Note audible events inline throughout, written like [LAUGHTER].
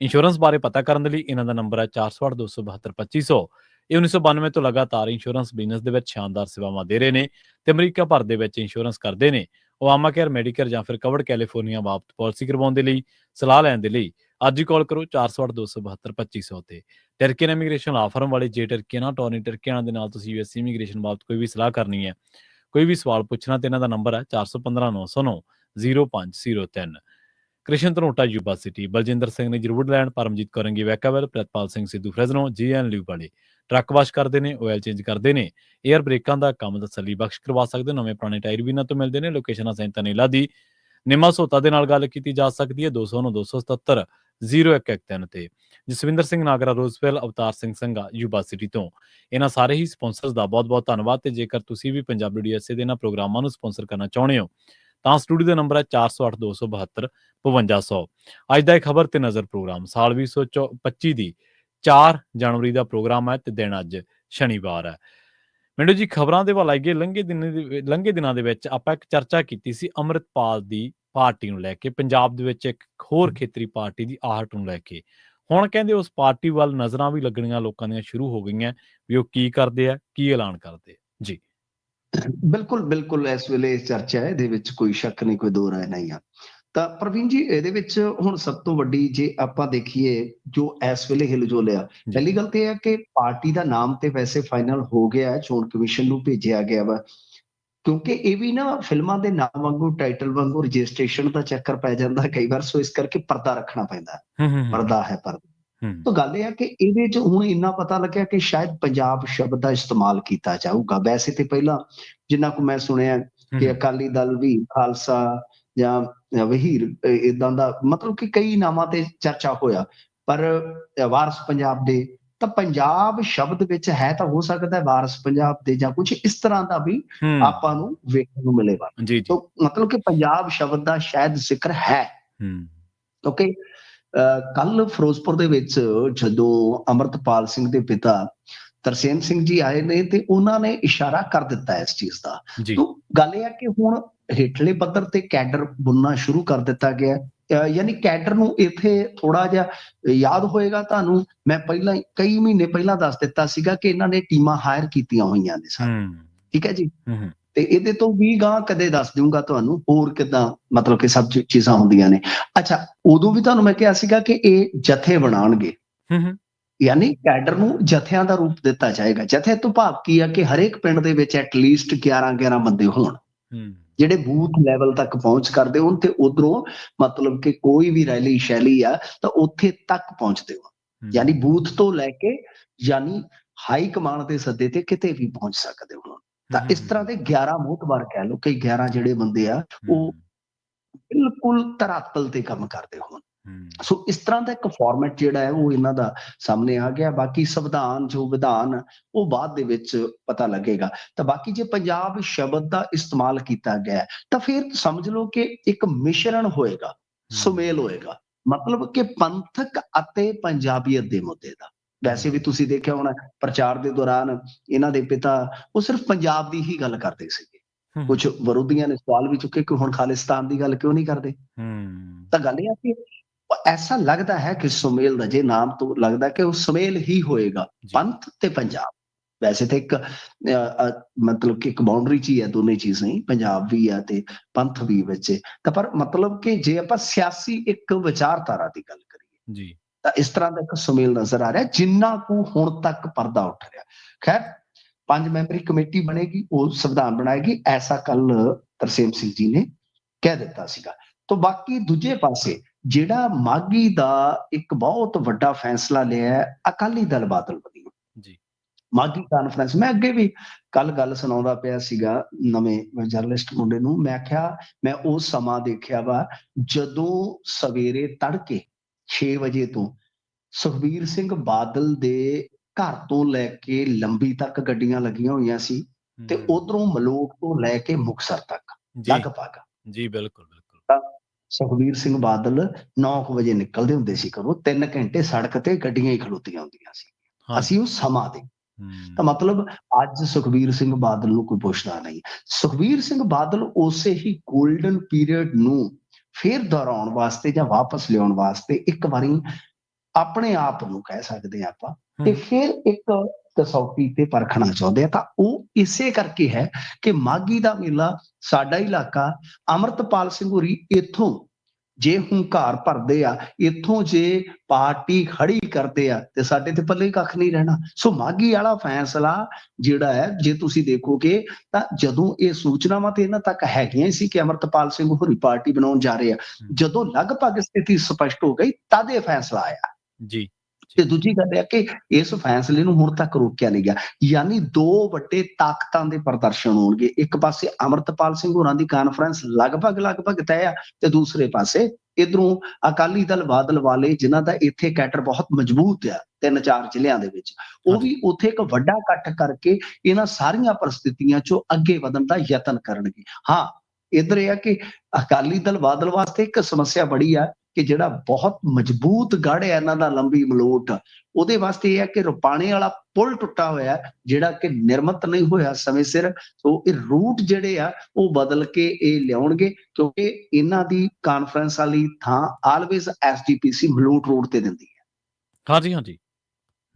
Insurance ਬਾਰੇ ਪਤਾ ਕਰਨ ਦੇ ਲਈ ਇਹਨਾਂ ਦਾ ਨੰਬਰ ਹੈ 4827272500 ਇਹ 1992 ਤੋਂ ਲਗਾਤਾਰ ਇੰਸ਼ੋਰੈਂਸ ਬਿਜ਼ਨਸ ਦੇ ਵਿੱਚ ਸ਼ਾਨਦਾਰ ਸੇਵਾਵਾਂ ਦੇ ਰਹੇ ਨੇ ਤੇ ਅਮਰੀਕਾ ਭਰ ਦੇ ਵਿੱਚ ਇੰਸ਼ੋਰੈਂਸ ਕਰਦੇ ਨੇ। ਓਬਾਮਾ ਕੇਅਰ ਮੈਡੀਕੇਅਰ ਜਾਂ ਫਿਰ ਕਵਰਡ ਕੈਲੀਫੋਰਨੀਆ ਬਾਬਤ ਪਾਲਿਸੀ ਕਰਵਾਉਣ ਦੇ ਲਈ, ਸਲਾਹ ਲੈਣ ਦੇ ਲਈ। ਅੱਜ ਹੀ ਕਾਲ ਕਰੋ 4827272500 ਤੇ। ਟਰਕੀਨ ਇਮੀਗ੍ਰੇਸ਼ਨ ਲਾ ਫਰਮ ਵਾਲੇ ਜੇ ਟਰਕੀਨਾ ਟੋਰਨੀ ਟਰਕੀਨਾ ਦੇ ਨਾਲ ਤੁਸੀਂ ਯੂਐਸ ਇਮੀਗ੍ਰੇਸ਼ਨ ਬਾਬਤ ਕੋਈ ਵੀ ਸਲਾਹ ਕਰਨੀ ਹੈ, ਕੋਈ ਵੀ ਸਵਾਲ ਪੁੱਛਣਾ ਤੇ ਇਹਨਾਂ ਦਾ ਨੰਬਰ ਹੈ 415909 0503 ਕ੍ਰਿਸ਼ਨ ਧਨੋਟਾ ਯੂਬਾ ਸਿਟੀ ਬਲਜਿੰਦਰ ਸਿੰਘ ਨੇ ਜਰੂਰਲੈਂਡ ਪਰਮਜੀਤ ਕਰਨਗੀ ਵੈਕਾਵਲ ਪ੍ਰਿਤਪਾਲ ਸਿੰਘ ਸਿੱਧੂ ਫਰੈਜ਼ਨੋ, ਜੀਐਨ ਲਿਊ ਵਾਲੇ ਟਰੱਕ ਵਾਸ਼ ਕਰਦੇ ਨੇ ਆਇਲ ਚੇਂਜ ਕਰਦੇ ਨੇ 에ਅਰ ਬ੍ਰੇਕਾਂ ਦਾ ਕੰਮ ਤਸੱਲੀ ਬਖਸ਼ ਕਰਵਾ ਸਕਦੇ, ਨਵੇਂ ਪੁਰਾਣੇ ਟਾਇਰ ਵੀ ਇਹਨਾਂ ਤੋਂ ਮਿਲਦੇ ਨੇ, ਲੋਕੇਸ਼ਨ ਸੈਂਟਰ ਨੀਲਾ ਦੀ ਨਿਮਾ ਸੋਤਾ ਦੇ ਨਾਲ ਗੱਲ ਕੀਤੀ ਜਾ ਸਕਦੀ ਹੈ 209 277 0113 ਤੇ। Jaswinder Singh Nagra, Roswell, Avtar Singh Sangha Yuba City ਤੋਂ। ਇਹਨਾਂ ਸਾਰੇ ਹੀ ਸਪਾਂਸਰਸ ਦਾ ਬਹੁਤ-ਬਹੁਤ ਧੰਨਵਾਦ ਤੇ ਜੇਕਰ ਤੁਸੀਂ ਵੀ ਪੰਜਾਬੀ ਡੀਐਸਏ ਦੇ ਇਹਨਾਂ ਪ੍ਰੋਗਰਾਮਾਂ ਨੂੰ ਸਪਾਂਸਰ ਕਰਨਾ ਚਾਹੁੰਦੇ ਹੋ ਤਾਂ ਸਟੂਡੀਓ ਦਾ ਨੰਬਰ ਹੈ 408272 5200 ਅੱਜ ਦਾ ਇਹ ਖਬਰ ਤੇ ਨਜ਼ਰ ਪ੍ਰੋਗਰਾਮ ਸਾਲ 2025 ਦੀ 4 ਜਨਵਰੀ ਦਾ ਪ੍ਰੋਗਰਾਮ ਹੈ ਤੇ ਦਿਨ ਅੱਜ ਸ਼ਨੀਵਾਰ ਹੈ। ਮੈਨੂੰ ਜੀ ਖਬਰਾਂ ਦੇ ਵੱਲ ਆਈਏ ਲੰਘੇ ਦਿਨ ਦੇ- ਲੰਘੇ ਦਿਨਾਂ ਦੇ ਵਿੱਚ ਆਪਾਂ ਇੱਕ ਚਰਚਾ ਕੀਤੀ ਸੀ ਅੰਮ੍ਰਿਤਪਾਲ ਦੀ ਪਾਰਟੀ ਨੂੰ ਲੈ ਕੇ ਪੰਜਾਬ ਦੇ ਵਿੱਚ ਇੱਕ ਹੋਰ ਖੇਤਰੀ ਪਾਰਟੀ ਦੀ ਆਹਟ ਨੂੰ ਲੈ ਕੇ। ਹੁਣ ਕਹਿੰਦੇ ਉਸ ਪਾਰਟੀ ਵੱਲ ਨਜ਼ਰਾਂ ਵੀ ਲੱਗਣੀਆਂ ਲੋਕਾਂ ਦੀਆਂ ਸ਼ੁਰੂ ਹੋ ਗਈਆਂ ਵੀ ਉਹ ਕੀ ਕਰਦੇ ਆ ਕੀ ਐਲਾਨ ਕਰਦੇ ਜੀ। ਬਿਲਕੁਲ ਬਿਲਕੁਲ ਇਸ ਵੇਲੇ ਇਹ ਚਰਚਾ ਹੈ ਇਹਦੇ ਵਿੱਚ ਕੋਈ ਸ਼ੱਕ ਨਹੀਂ ਕੋਈ ਦੋ ਰਾਏ ਨਹੀਂ ਆ। ਤਾਂ ਪ੍ਰਵੀਨ ਜੀ ਇਹਦੇ ਵਿੱਚ ਹੁਣ ਸਭ ਤੋਂ ਵੱਡੀ ਜੇ ਆਪਾਂ ਦੇਖੀਏ ਜੋ ਇਸ ਵੇਲੇ ਹਿਲਜੁਲ ਆ। ਪਹਿਲੀ ਗੱਲ ਤੇ ਇਹ ਹੈ ਕਿ ਪਾਰਟੀ ਦਾ ਨਾਮ ਤੇ ਵੈਸੇ ਫਾਈਨਲ ਹੋ ਗਿਆ ਹੈ ਚੋਣ ਕਮਿਸ਼ਨ ਨੂੰ ਭੇਜਿਆ ਗਿਆ ਵਾ। ਕਿਉਂਕਿ ਇਹ ਵੀ ਨਾ ਫਿਲਮਾਂ ਦੇ ਨਾਮ ਵਾਂਗੂ ਟਾਈਟਲ ਵਾਂਗੂ ਰਜਿਸਟ੍ਰੇਸ਼ਨ ਦਾ ਚੱਕਰ ਪੈ ਜਾਂਦਾ ਕਈ ਵਾਰ ਸੋ ਇਸ ਕਰਕੇ ਪਰਦਾ ਰੱਖਣਾ ਪੈਂਦਾ। ਪਰਦਾ ਹੈ ਪਰਦਾ। ਤਾਂ ਗੱਲ ਇਹ ਹੈ ਕਿ ਇਹਦੇ 'ਚ ਹੁਣ ਇੰਨਾ ਪਤਾ ਲੱਗਿਆ ਕਿ ਸ਼ਾਇਦ ਪੰਜਾਬ ਸ਼ਬਦ ਦਾ ਇਸਤੇਮਾਲ ਕੀਤਾ ਜਾਊਗਾ। ਵੈਸੇ ਤੇ ਪਹਿਲਾਂ ਜਿੰਨਾ ਕੁ ਮੈਂ ਸੁਣਿਆ ਕਿ ਅਕਾਲੀ ਦਲ ਵੀ ਖਾਲਸਾ ਜਾਂ ਵਹੀਰ ਇਦਾਂ ਦਾ ਮਤਲਬ ਕਿ ਕਈ ਨਾਮਾਂ ਤੇ ਚਰਚਾ ਹੋਇਆ ਪਰ ਵਾਰਸ ਪੰਜਾਬ ਦੇ ਤਾਂ ਪੰਜਾਬ ਸ਼ਬਦ ਵਿੱਚ ਹੈ ਤਾਂ ਹੋ ਸਕਦਾ ਹੈ ਵਾਰਸ ਪੰਜਾਬ ਦੇ ਜਾਂ ਕੁਝ ਇਸ ਤਰ੍ਹਾਂ ਦਾ ਵੀ ਆਪਾਂ ਨੂੰ ਵੇਖਣ ਨੂੰ ਮਿਲੇਗਾ ਤਾਂ ਮਤਲਬ ਕਿ ਪੰਜਾਬ ਸ਼ਬਦ ਦਾ ਸ਼ਾਇਦ ਜ਼ਿਕਰ ਹੈ। ਹੂੰ। ਕਿਉਂਕਿ ਕੱਲ ਫਿਰੋਜ਼ਪੁਰ ਦੇ ਵਿੱਚ ਜਦੋਂ ਅਮਰਤਪਾਲ ਸਿੰਘ ਦੇ ਪਿਤਾ ਤਰਸੇਮ ਸਿੰਘ ਜੀ ਆਏ ਨੇ ਤੇ ਉਹਨਾਂ ਨੇ ਇਸ਼ਾਰਾ ਕਰ ਦਿੱਤਾ ਇਸ ਚੀਜ਼ ਦਾ। ਤੋਂ ਗੱਲ ਇਹ ਹੈ ਕਿ ਹੁਣ ਹੇਠਲੇ ਪੱਧਰ ਤੇ ਕੈਡਰ ਬੁਣਨਾ ਸ਼ੁਰੂ ਕਰ ਦਿੱਤਾ ਗਿਆ। ਯਾਨੀ ਕੈਡਰ ਨੂੰ ਇੱਥੇ ਥੋੜਾ ਜਿਹਾ ਯਾਦ ਹੋਏਗਾ ਤੁਹਾਨੂੰ। ਮੈਂ ਪਹਿਲਾਂ ਕਈ ਮਹੀਨੇ ਪਹਿਲਾਂ ਦੱਸ ਦਿੱਤਾ ਸੀਗਾ ਕਿ ਇਹਨਾਂ ਨੇ ਟੀਮਾਂ ਹਾਇਰ ਕੀਤੀਆਂ ਹੋਈਆਂ ਨੇ ਸਾਰੇ। ਹੂੰ। ਠੀਕ ਹੈ ਜੀ? ਤੇ ਇਹਦੇ ਤੋਂ ਵੀ ਗਾਂ ਕਦੇ ਦੱਸ ਦਊਂਗਾ ਤੁਹਾਨੂੰ ਹੋਰ ਕਿਦਾਂ ਮਤਲਬ ਕਿ ਸਭ ਚੀਜ਼ਾਂ ਹੁੰਦੀਆਂ ਨੇ। ਅੱਛਾ ਉਦੋਂ ਵੀ ਤੁਹਾਨੂੰ ਮੈਂ ਕਿਹਾ ਸੀਗਾ ਕਿ ਇਹ ਜਥੇ ਬਣਾਉਣਗੇ। ਹੂੰ ਹੂੰ। ਯਾਨੀ ਕੈਡਰ ਨੂੰ ਜਥਿਆਂ ਦਾ ਰੂਪ ਦਿੱਤਾ ਜਾਏਗਾ। ਜਥੇ ਤੋਂ ਭਾਵ ਕੀ ਆ ਕਿ ਹਰੇਕ ਪਿੰਡ ਦੇ ਵਿੱਚ ਐਟਲੀਸਟ 11 11 ਬੰਦੇ ਹੋਣ। ਜਿਹੜੇ ਬੂਥ ਲੈਵਲ ਤੱਕ ਪਹੁੰਚ ਕਰਦੇ ਹੋਣ ਤੇ ਉਧਰੋਂ ਮਤਲਬ ਕਿ ਕੋਈ ਵੀ ਰੈਲੀ ਸ਼ੈਲੀ ਆ ਤਾਂ ਉੱਥੇ ਤੱਕ ਪਹੁੰਚਦੇ ਹੋ ਹੂੰ। ਯਾਨੀ ਬੂਥ ਤੋਂ ਲੈ ਕੇ ਯਾਨੀ ਹਾਈ ਕਮਾਂਡ ਦੇ ਸੱਦੇ ਤੇ ਕਿਤੇ ਵੀ ਪਹੁੰਚ ਸਕਦੇ ਹੋ ਤਾਂ ਇਸ ਤਰ੍ਹਾਂ ਦੇ 11 ਮੋਹਤਬਾਰ ਕਹਿ ਲਓ ਕਿ 11 ਜਿਹੜੇ ਬੰਦੇ ਆ ਉਹ ਬਿਲਕੁਲ ਧਰਾਤਲ ਤੇ ਕੰਮ ਕਰਦੇ ਹੋਣ। ਸੋ ਇਸ ਤਰ੍ਹਾਂ ਦਾ ਇੱਕ ਫਾਰਮੈਟ ਜਿਹੜਾ ਹੈ ਉਹ ਇਹਨਾਂ ਦਾ ਸਾਹਮਣੇ ਆ ਗਿਆ। ਬਾਕੀ ਸੰਵਿਧਾਨ ਜੋ ਵਿਧਾਨ ਉਹ ਬਾਅਦ ਦੇ ਵਿੱਚ ਪਤਾ ਲੱਗੇਗਾ। ਤਾਂ ਬਾਕੀ ਜੇ ਪੰਜਾਬ ਸ਼ਬਦ ਦਾ ਇਸਤੇਮਾਲ ਕੀਤਾ ਗਿਆ ਤਾਂ ਫਿਰ ਸਮਝ ਲਓ ਕਿ ਇੱਕ ਮਿਸ਼ਰਣ ਹੋਏਗਾ ਸੁਮੇਲ ਹੋਏਗਾ। ਮਤਲਬ ਕਿ ਪੰਥਕ ਅਤੇ ਪੰਜਾਬੀਅਤ ਦੇ ਮੁੱਦੇ ਦਾ। ਵੈਸੇ ਵੀ ਤੁਸੀਂ ਦੇਖਿਆ ਹੋਣਾ ਪ੍ਰਚਾਰ ਦੇ ਦੌਰਾਨ ਇਹਨਾਂ ਦੇ ਪਿਤਾ ਉਹ ਸਿਰਫ ਪੰਜਾਬ ਦੀ ਹੀ ਗੱਲ ਕਰਦੇ ਸੀਗੇ। ਕੁਝ ਵਿਰੋਧੀਆਂ ਨੇ ਸਵਾਲ ਵੀ ਚੁੱਕੇ ਕਿ ਹੁਣ ਖਾਲਿਸਤਾਨ ਦੀ ਗੱਲ ਕਿਉਂ ਨਹੀਂ ਕਰਦੇ? ਤਾਂ ਗੱਲ ਇਹ ਆ ਕਿ ਐਸਾ ਲੱਗਦਾ ਹੈ ਕਿ ਸੁਮੇਲ ਦਾ ਜੇ ਨਾਮ ਤੋਂ ਲੱਗਦਾ ਕਿ ਉਹ ਸੁਮੇਲ ਹੀ ਹੋਏਗਾ। ਪੰਥ ਤੇ ਪੰਜਾਬ। ਵੈਸੇ ਤੇ ਇੱਕ ਮਤਲਬ ਕਿ ਇੱਕ ਬਾਉਂਡਰੀ ਚ ਹੀ ਹੈ ਦੋਨੇ ਚੀਜ਼ਾਂ ਹੀ ਪੰਜਾਬ ਵੀ ਆ ਤੇ ਪੰਥ ਵੀ ਵਿੱਚ। ਤਾਂ ਪਰ ਮਤਲਬ ਕਿ ਜੇ ਆਪਾਂ ਸਿਆਸੀ ਇੱਕ ਵਿਚਾਰਧਾਰਾ ਦੀ ਗੱਲ ਕਰੀਏ ਜੀ। ਤਾਂ ਇਸ ਤਰ੍ਹਾਂ ਦਾ ਇੱਕ ਸੁਮੇਲ ਨਜ਼ਰ ਆ ਰਿਹਾ ਜਿੰਨਾ ਕੁ ਹੁਣ ਤੱਕ ਪਰਦਾ ਉੱਠ ਰਿਹਾ। ਖੈਰ ਪੰਜ ਮੈਂਬਰੀ ਕਮੇਟੀ ਬਣੇਗੀ ਉਹ ਸੰਵਿਧਾਨ ਬਣਾਏਗੀ ਐਸਾ ਕੱਲ ਤਰਸੇਮ ਸਿੰਘ ਜੀ ਨੇ ਕਹਿ ਦਿੱਤਾ ਸੀਗਾ। ਤੋਂ ਬਾਕੀ ਦੂਜੇ ਪਾਸੇ ਜਿਹੜਾ ਮਾਗੀ ਦਾ ਇੱਕ ਬਹੁਤ ਵੱਡਾ ਫੈਸਲਾ ਲਿਆ ਹੈ, ਅਕਾਲੀ ਦਲ ਬਾਦਲ ਵੱਲੋਂ। ਜੀ। ਮਾਗੀ ਕਾਨਫਰੰਸ ਮੈਂ ਅੱਗੇ ਵੀ ਕੱਲ ਗੱਲ ਸੁਣਾਉਂਦਾ ਪਿਆ ਸੀਗਾ ਨਵੇਂ ਜਰਨਲਿਸਟ ਮੁੰਡੇ ਨੂੰ ਮੈਂ ਕਿਹਾ ਮੈਂ ਉਹ ਸਮਾਂ ਦੇਖਿਆ ਵਾ ਜਦੋਂ ਸਵੇਰੇ ਤੜਕੇ 6 ਵਜੇ ਤੋਂ। ਸੁਖਬੀਰ ਸਿੰਘ ਬਾਦਲ ਦੇ ਘਰ ਤੋਂ ਲੈ ਕੇ ਲੰਬੀ ਤੱਕ ਗੱਡੀਆਂ ਲੱਗੀਆਂ ਹੋਈਆਂ ਸੀ ਤੇ ਉਧਰੋਂ ਮਲੋਟ ਤੋਂ ਲੈ ਕੇ ਮੁਕਸਰ ਤੱਕ। ਲਗਭਗ। ਜੀ ਬਿਲਕੁਲ ਬਿਲਕੁਲ। ਸੁਖਬੀਰ ਸਿੰਘ ਬਾਦਲ 9 ਵਜੇ ਨਿਕਲਦੇ ਹੁੰਦੇ ਸੀ ਘਰੋਂ। 3 ਘੰਟੇ ਸੜਕ ਤੇ ਗੱਡੀਆਂ ਹੀ ਖਲੋਤੀਆਂ ਹੁੰਦੀਆਂ ਸੀ। ਅਸੀਂ ਉਹ ਸਮਾਂ ਦੇ। ਤਾਂ ਮਤਲਬ ਅੱਜ ਸੁਖਬੀਰ ਸਿੰਘ ਬਾਦਲ ਨੂੰ ਕੋਈ ਪੁੱਛਦਾ ਨਹੀਂ। ਸੁਖਬੀਰ ਸਿੰਘ ਬਾਦਲ ਉਸੇ ਹੀ 골ਡਨ ਪੀਰੀਅਡ ਨੂੰ ਫੇਰ ਦੁਹਰਾਉਣ ਵਾਸਤੇ ਜਾਂ ਵਾਪਸ ਲਿਆਉਣ ਵਾਸਤੇ ਇੱਕ ਵਾਰੀ ਆਪਣੇ ਆਪ ਨੂੰ ਕਹਿ ਸਕਦੇ ਹਾਂ ਆਪਾਂ ਤੇ ਫਿਰ ਇੱਕ ਕਸੌਟੀ ਤੇ ਪਰਖਣਾ ਚਾਹੁੰਦੇ ਆ ਤਾਂ ਉਹ ਇਸੇ ਕਰਕੇ ਹੈ ਕਿ ਮਾਗੀ ਦਾ ਮੇਲਾ ਸਾਡਾ ਇਲਾਕਾ ਅਮਰਤਪਾਲ ਸਿੰਘ ਹੋਰੀ ਇੱਥੋਂ ਜੇ ਹੰਕਾਰ ਭਰਦੇ ਆ ਇੱਥੋਂ ਜੇ ਪਾਰਟੀ ਖੜੀ ਕਰਦੇ ਆ ਤੇ ਸਾਡੇ ਤੇ ਪੱਲੇ ਕੱਖ ਨਹੀਂ ਰਹਿਣਾ। ਸੋ ਮਾਗੀ ਵਾਲਾ ਫੈਸਲਾ ਜਿਹੜਾ ਹੈ ਜੇ ਤੁਸੀਂ ਦੇਖੋਗੇ ਤਾਂ ਜਦੋਂ ਇਹ ਸੂਚਨਾਵਾਂ ਤੇ ਇਹਨਾਂ ਤੱਕ ਹੈਗੀਆਂ ਸੀ ਕਿ ਅਮਰਤਪਾਲ ਸਿੰਘ ਹੋਰੀ ਪਾਰਟੀ ਬਣਾਉਣ ਜਾ ਰਹੇ ਆ ਜਦੋਂ ਲਗਭਗ ਸਥਿਤੀ ਸਪਸ਼ਟ ਹੋ ਗਈ ਤਦ ਇਹ ਫੈਸਲਾ ਆਇਆ। ਜੀ। ਤੇ ਦੂਜੀ ਗੱਲ ਇਹ ਹੈ ਕਿ ਇਸ ਫੈਸਲੇ ਨੂੰ ਹੁਣ ਤੱਕ ਰੋਕਿਆ ਨਹੀਂ ਗਿਆ। ਯਾਨੀ ਦੋ ਵੱਡੇ ਤਾਕਤਾਂ ਦੇ ਪ੍ਰਦਰਸ਼ਨ ਹੋਣਗੇ। ਇੱਕ ਪਾਸੇ ਅਮਰਤਪਾਲ ਸਿੰਘ ਹੋਰਾਂ ਦੀ ਕਾਨਫਰੰਸ ਲਗਭਗ ਲਗਭਗ ਤੈਅ ਆ ਤੇ ਦੂਸਰੇ ਪਾਸੇ ਇਧਰੋਂ ਅਕਾਲੀ ਦਲ ਬਾਦਲ ਵਾਲੇ ਜਿਨ੍ਹਾਂ ਦਾ ਇੱਥੇ ਕੈਟਰ ਬਹੁਤ ਮਜ਼ਬੂਤ ਆ ਤਿੰਨ ਚਾਰ ਜ਼ਿਲ੍ਹਿਆਂ ਦੇ ਵਿੱਚ ਉਹ। ਵੀ ਉੱਥੇ ਇੱਕ ਵੱਡਾ ਇਕੱਠ ਕਰਕੇ ਇਹਨਾਂ ਸਾਰੀਆਂ ਪਰਿਸਥਿਤੀਆਂ ਚੋਂ ਅੱਗੇ ਵਧਣ ਦਾ ਯਤਨ ਕਰਨਗੇ। ਹਾਂ ਇਧਰ ਇਹ ਆ ਕਿ ਅਕਾਲੀ ਦਲ ਬਾਦਲ ਵਾਸਤੇ ਇੱਕ ਸਮੱਸਿਆ ਬੜੀ ਆ ਕਿ ਜਿਹੜਾ ਬਹੁਤ ਮਜ਼ਬੂਤ ਗੜ ਹੈ ਇਹਨਾਂ ਦਾ ਲੰਬੀ ਮਲੋਟ, ਉਹਦੇ ਵਾਸਤੇ ਇਹ ਹੈ ਕਿ ਰੁਪਾਣੇ ਵਾਲਾ ਪੁਲ ਟੁੱਟਾ ਹੋਇਆ ਜਿਹੜਾ ਕਿ ਨਿਰਮਿਤ ਨਹੀਂ ਹੋਇਆ ਸਮੇਂ ਸਿਰ, ਸੋ ਇਹ ਰੂਟ ਜਿਹੜੇ ਆ, ਉਹ ਬਦਲ ਕੇ ਇਹ ਲਿਆਉਣਗੇ, ਕਿਉਂਕਿ ਇਹਨਾਂ ਦੀ ਕਾਨਫਰੰਸ ਵਾਲੀ ਥਾਂ ਆਲਵੇਜ਼ ਐਸਜੀਪੀਸੀ ਮਲੋਟ ਰੋਡ ਤੇ ਦਿੰਦੀ ਹੈ। ਹਾਂਜੀ ਹਾਂਜੀ।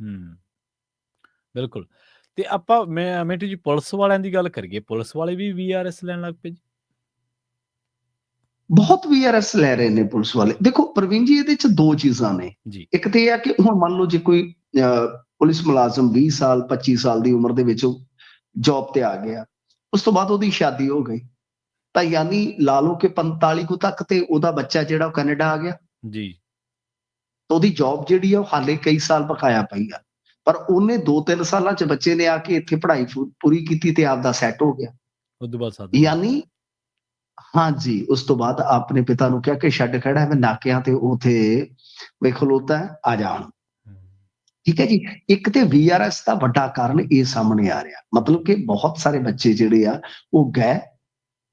ਹਮ ਬਿਲਕੁਲ। ਤੇ ਆਪਾਂ ਮੈਂ ਮਿੰਟੂ ਜੀ ਪੁਲਿਸ ਵਾਲਿਆਂ ਦੀ ਗੱਲ ਕਰੀਏ, ਪੁਲਿਸ ਵਾਲੇ ਵੀ ਵੀਆਰਐਸ ਲੈਣ ਲੱਗ ਪਏ ਜੀ? ਬਹੁਤ ਵੀਆਰਐਸ ਲੈ ਰਹੇ ਨੇ ਪੁਲਿਸ ਵਾਲੇ। ਦੇਖੋ ਪ੍ਰਵੀਨ ਜੀ ਇਹਦੇ ਚ ਦੋ ਚੀਜ਼ਾਂ ਨੇ। ਇੱਕ ਤੇ ਇਹ ਹੈ ਕਿ ਹੁਣ ਮੰਨ ਲਓ ਜੇ ਕੋਈ ਪੁਲਿਸ ਮੁਲਾਜ਼ਮ 20 ਸਾਲ 25 ਸਾਲ ਦੀ ਉਮਰ ਦੇ ਵਿੱਚ ਜੌਬ ਤੇ ਆ ਗਿਆ ਉਸ ਤੋਂ ਬਾਅਦ ਉਹਦੀ ਸ਼ਾਦੀ ਹੋ ਗਈ। ਤਾਂ ਯਾਨੀ ਲਾ ਲਓ ਕਿ 45 ਕੁ ਤੱਕ ਤੇ ਉਹਦਾ ਬੱਚਾ ਜਿਹੜਾ ਉਹ ਕੈਨੇਡਾ ਆ ਗਿਆ। ਜੀ। ਤਾਂ ਉਹਦੀ ਜੌਬ ਜਿਹੜੀ ਆ ਉਹ ਹਾਲੇ ਕਈ ਸਾਲ ਬਕਾਇਆ ਪਈ ਆ। ਪਰ ਉਹਨੇ 2-3 ਸਾਲਾਂ ਚ ਬੱਚੇ ਨੇ ਆ ਕੇ ਇੱਥੇ ਪੜ੍ਹਾਈ ਪੂਰੀ ਕੀਤੀ ਤੇ ਆਪਦਾ ਸੈੱਟ ਹੋ ਗਿਆ। ਉਦੋਂ ਬਾਅਦ ਸਾਧ ਯਾਨੀ ਹਾਂਜੀ ਉਸ ਤੋਂ ਬਾਅਦ ਆਪਣੇ ਪਿਤਾ ਨੂੰ ਕਿਹਾ ਕਿ ਛੱਡ ਖੜਾ ਹੈ ਮੈਂ ਨਾਕਿਆਂ ਤੇ ਉਥੇ ਵੇਖ ਖਲੋਤਾ ਆ ਜਾਣ ਠੀਕ ਹੈ ਜੀ? ਇੱਕ ਤੇ ਵੀਆਰਐਸ ਦਾ ਵੱਡਾ ਕਾਰਨ ਇਹ ਸਾਹਮਣੇ ਆ ਰਿਹਾ। ਮਤਲਬ ਕਿ ਬਹੁਤ ਸਾਰੇ ਬੱਚੇ ਜਿਹੜੇ ਆ ਉਹ ਗਏ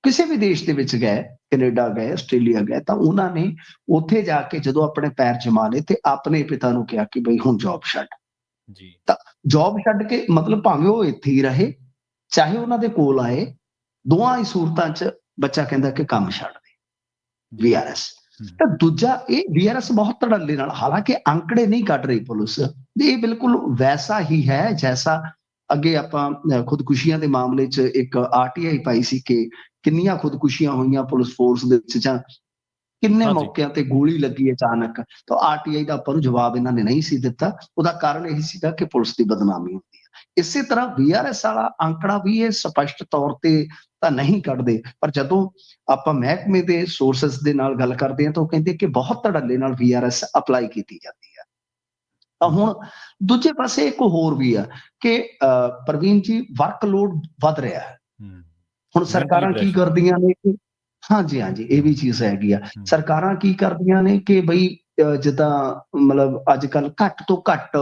ਕਿਸੇ ਵੀ ਦੇਸ਼ ਦੇ ਵਿੱਚ ਗਏ ਕੈਨੇਡਾ ਗਏ ਆਸਟ੍ਰੇਲੀਆ ਗਏ ਤਾਂ ਉਹਨਾਂ ਨੇ ਉੱਥੇ ਜਾ ਕੇ ਜਦੋਂ ਆਪਣੇ ਪੈਰ ਜਮਾ ਲਏ ਤੇ ਆਪਣੇ ਪਿਤਾ ਨੂੰ ਕਿਹਾ ਕਿ ਬਈ ਹੁਣ ਜੌਬ ਛੱਡ। ਜੀ। ਜੌਬ ਛੱਡ ਕੇ ਮਤਲਬ ਭਾਵੇਂ ਉਹ ਇੱਥੇ ਹੀ ਰਹੇ ਚਾਹੇ ਉਹਨਾਂ ਦੇ ਕੋਲ ਆਏ ਦੋਹਾਂ ਹੀ ਸੂਰਤਾਂ 'ਚ ਬੱਚਾ ਕਹਿੰਦਾ ਕਿ ਕੰਮ ਛੱਡ ਦੇ ਵੀਆਰਐਸ। ਤਾਂ ਦੂਜਾ ਇਹ ਵੀਆਰਐਸ ਬਹੁਤ ਧੜੱਲੇ ਨਾਲ ਹਾਲਾਂਕਿ ਅੰਕੜੇ ਨਹੀਂ ਕੱਢ ਰਹੀ ਪੁਲਿਸ ਇਹ ਬਿਲਕੁਲ ਵੈਸਾ ਹੀ ਹੈ ਜੈਸਾ ਅੱਗੇ ਆਪਾਂ ਖੁਦਕੁਸ਼ੀਆਂ ਦੇ ਮਾਮਲੇ 'ਚ ਇੱਕ ਆਰਟੀਆਈ ਪਾਈ ਸੀ ਕਿ ਕਿੰਨੀਆਂ ਖੁਦਕੁਸ਼ੀਆਂ ਹੋਈਆਂ ਪੁਲਿਸ ਫੋਰਸ ਦੇ ਵਿੱਚ ਜਾਂ ਕਿੰਨੇ। ਮੌਕਿਆਂ ਤੇ ਗੋਲੀ ਲੱਗੀ ਅਚਾਨਕ ਤਾਂ ਆਰਟੀਆਈ ਦਾ ਆਪਾਂ ਨੂੰ ਜਵਾਬ ਇਹਨਾਂ ਨੇ ਨਹੀਂ ਸੀ ਦਿੱਤਾ ਉਹਦਾ ਕਾਰਨ ਇਹ ਸੀਗਾ ਕਿ ਪੁਲਿਸ ਦੀ ਬਦਨਾਮੀ ਹੁੰਦੀ ਹੈ ਇਸੇ ਤਰ੍ਹਾਂ ਵੀਆਰਐਸ ਵਾਲਾ ਅੰਕੜਾ ਵੀ ਇਹ ਸਪਸ਼ਟ ਤੌਰ ਤੇ ਤਾਂ ਨਹੀਂ ਕੱਢਦੇ। ਪਰ ਜਦੋਂ ਆਪਾਂ ਮਹਿਕਮੇ ਦੇ ਸੋਰਸਸ ਦੇ ਨਾਲ ਗੱਲ ਕਰਦੇ ਹਾਂ ਤਾਂ ਉਹ ਕਹਿੰਦੇ ਕਿ ਬਹੁਤ ਧੜੱਲੇ ਨਾਲ ਵੀਆਰਐਸ ਅਪਲਾਈ ਕੀਤੀ ਜਾਂਦੀ ਹੈ। ਤਾਂ ਹੁਣ ਦੂਜੇ ਪਾਸੇ ਇੱਕ ਹੋਰ ਵੀ ਆ ਕਿ ਪ੍ਰਵੀਨ ਜੀ ਵਰਕਲੋਡ ਵੱਧ ਰਿਹਾ ਹੈ। ਹੁਣ ਸਰਕਾਰਾਂ ਕੀ। ਕਰਦੀਆਂ ਨੇ ਕਿ ਹਾਂਜੀ ਹਾਂਜੀ ਇਹ ਵੀ ਚੀਜ਼ ਹੈਗੀ ਆ। ਸਰਕਾਰਾਂ ਕੀ ਕਰਦੀਆਂ ਨੇ ਕਿ ਬਈ ਜਿੱਦਾਂ ਮਤਲਬ ਅੱਜ ਕੱਲ ਘੱਟ ਤੋਂ ਘੱਟ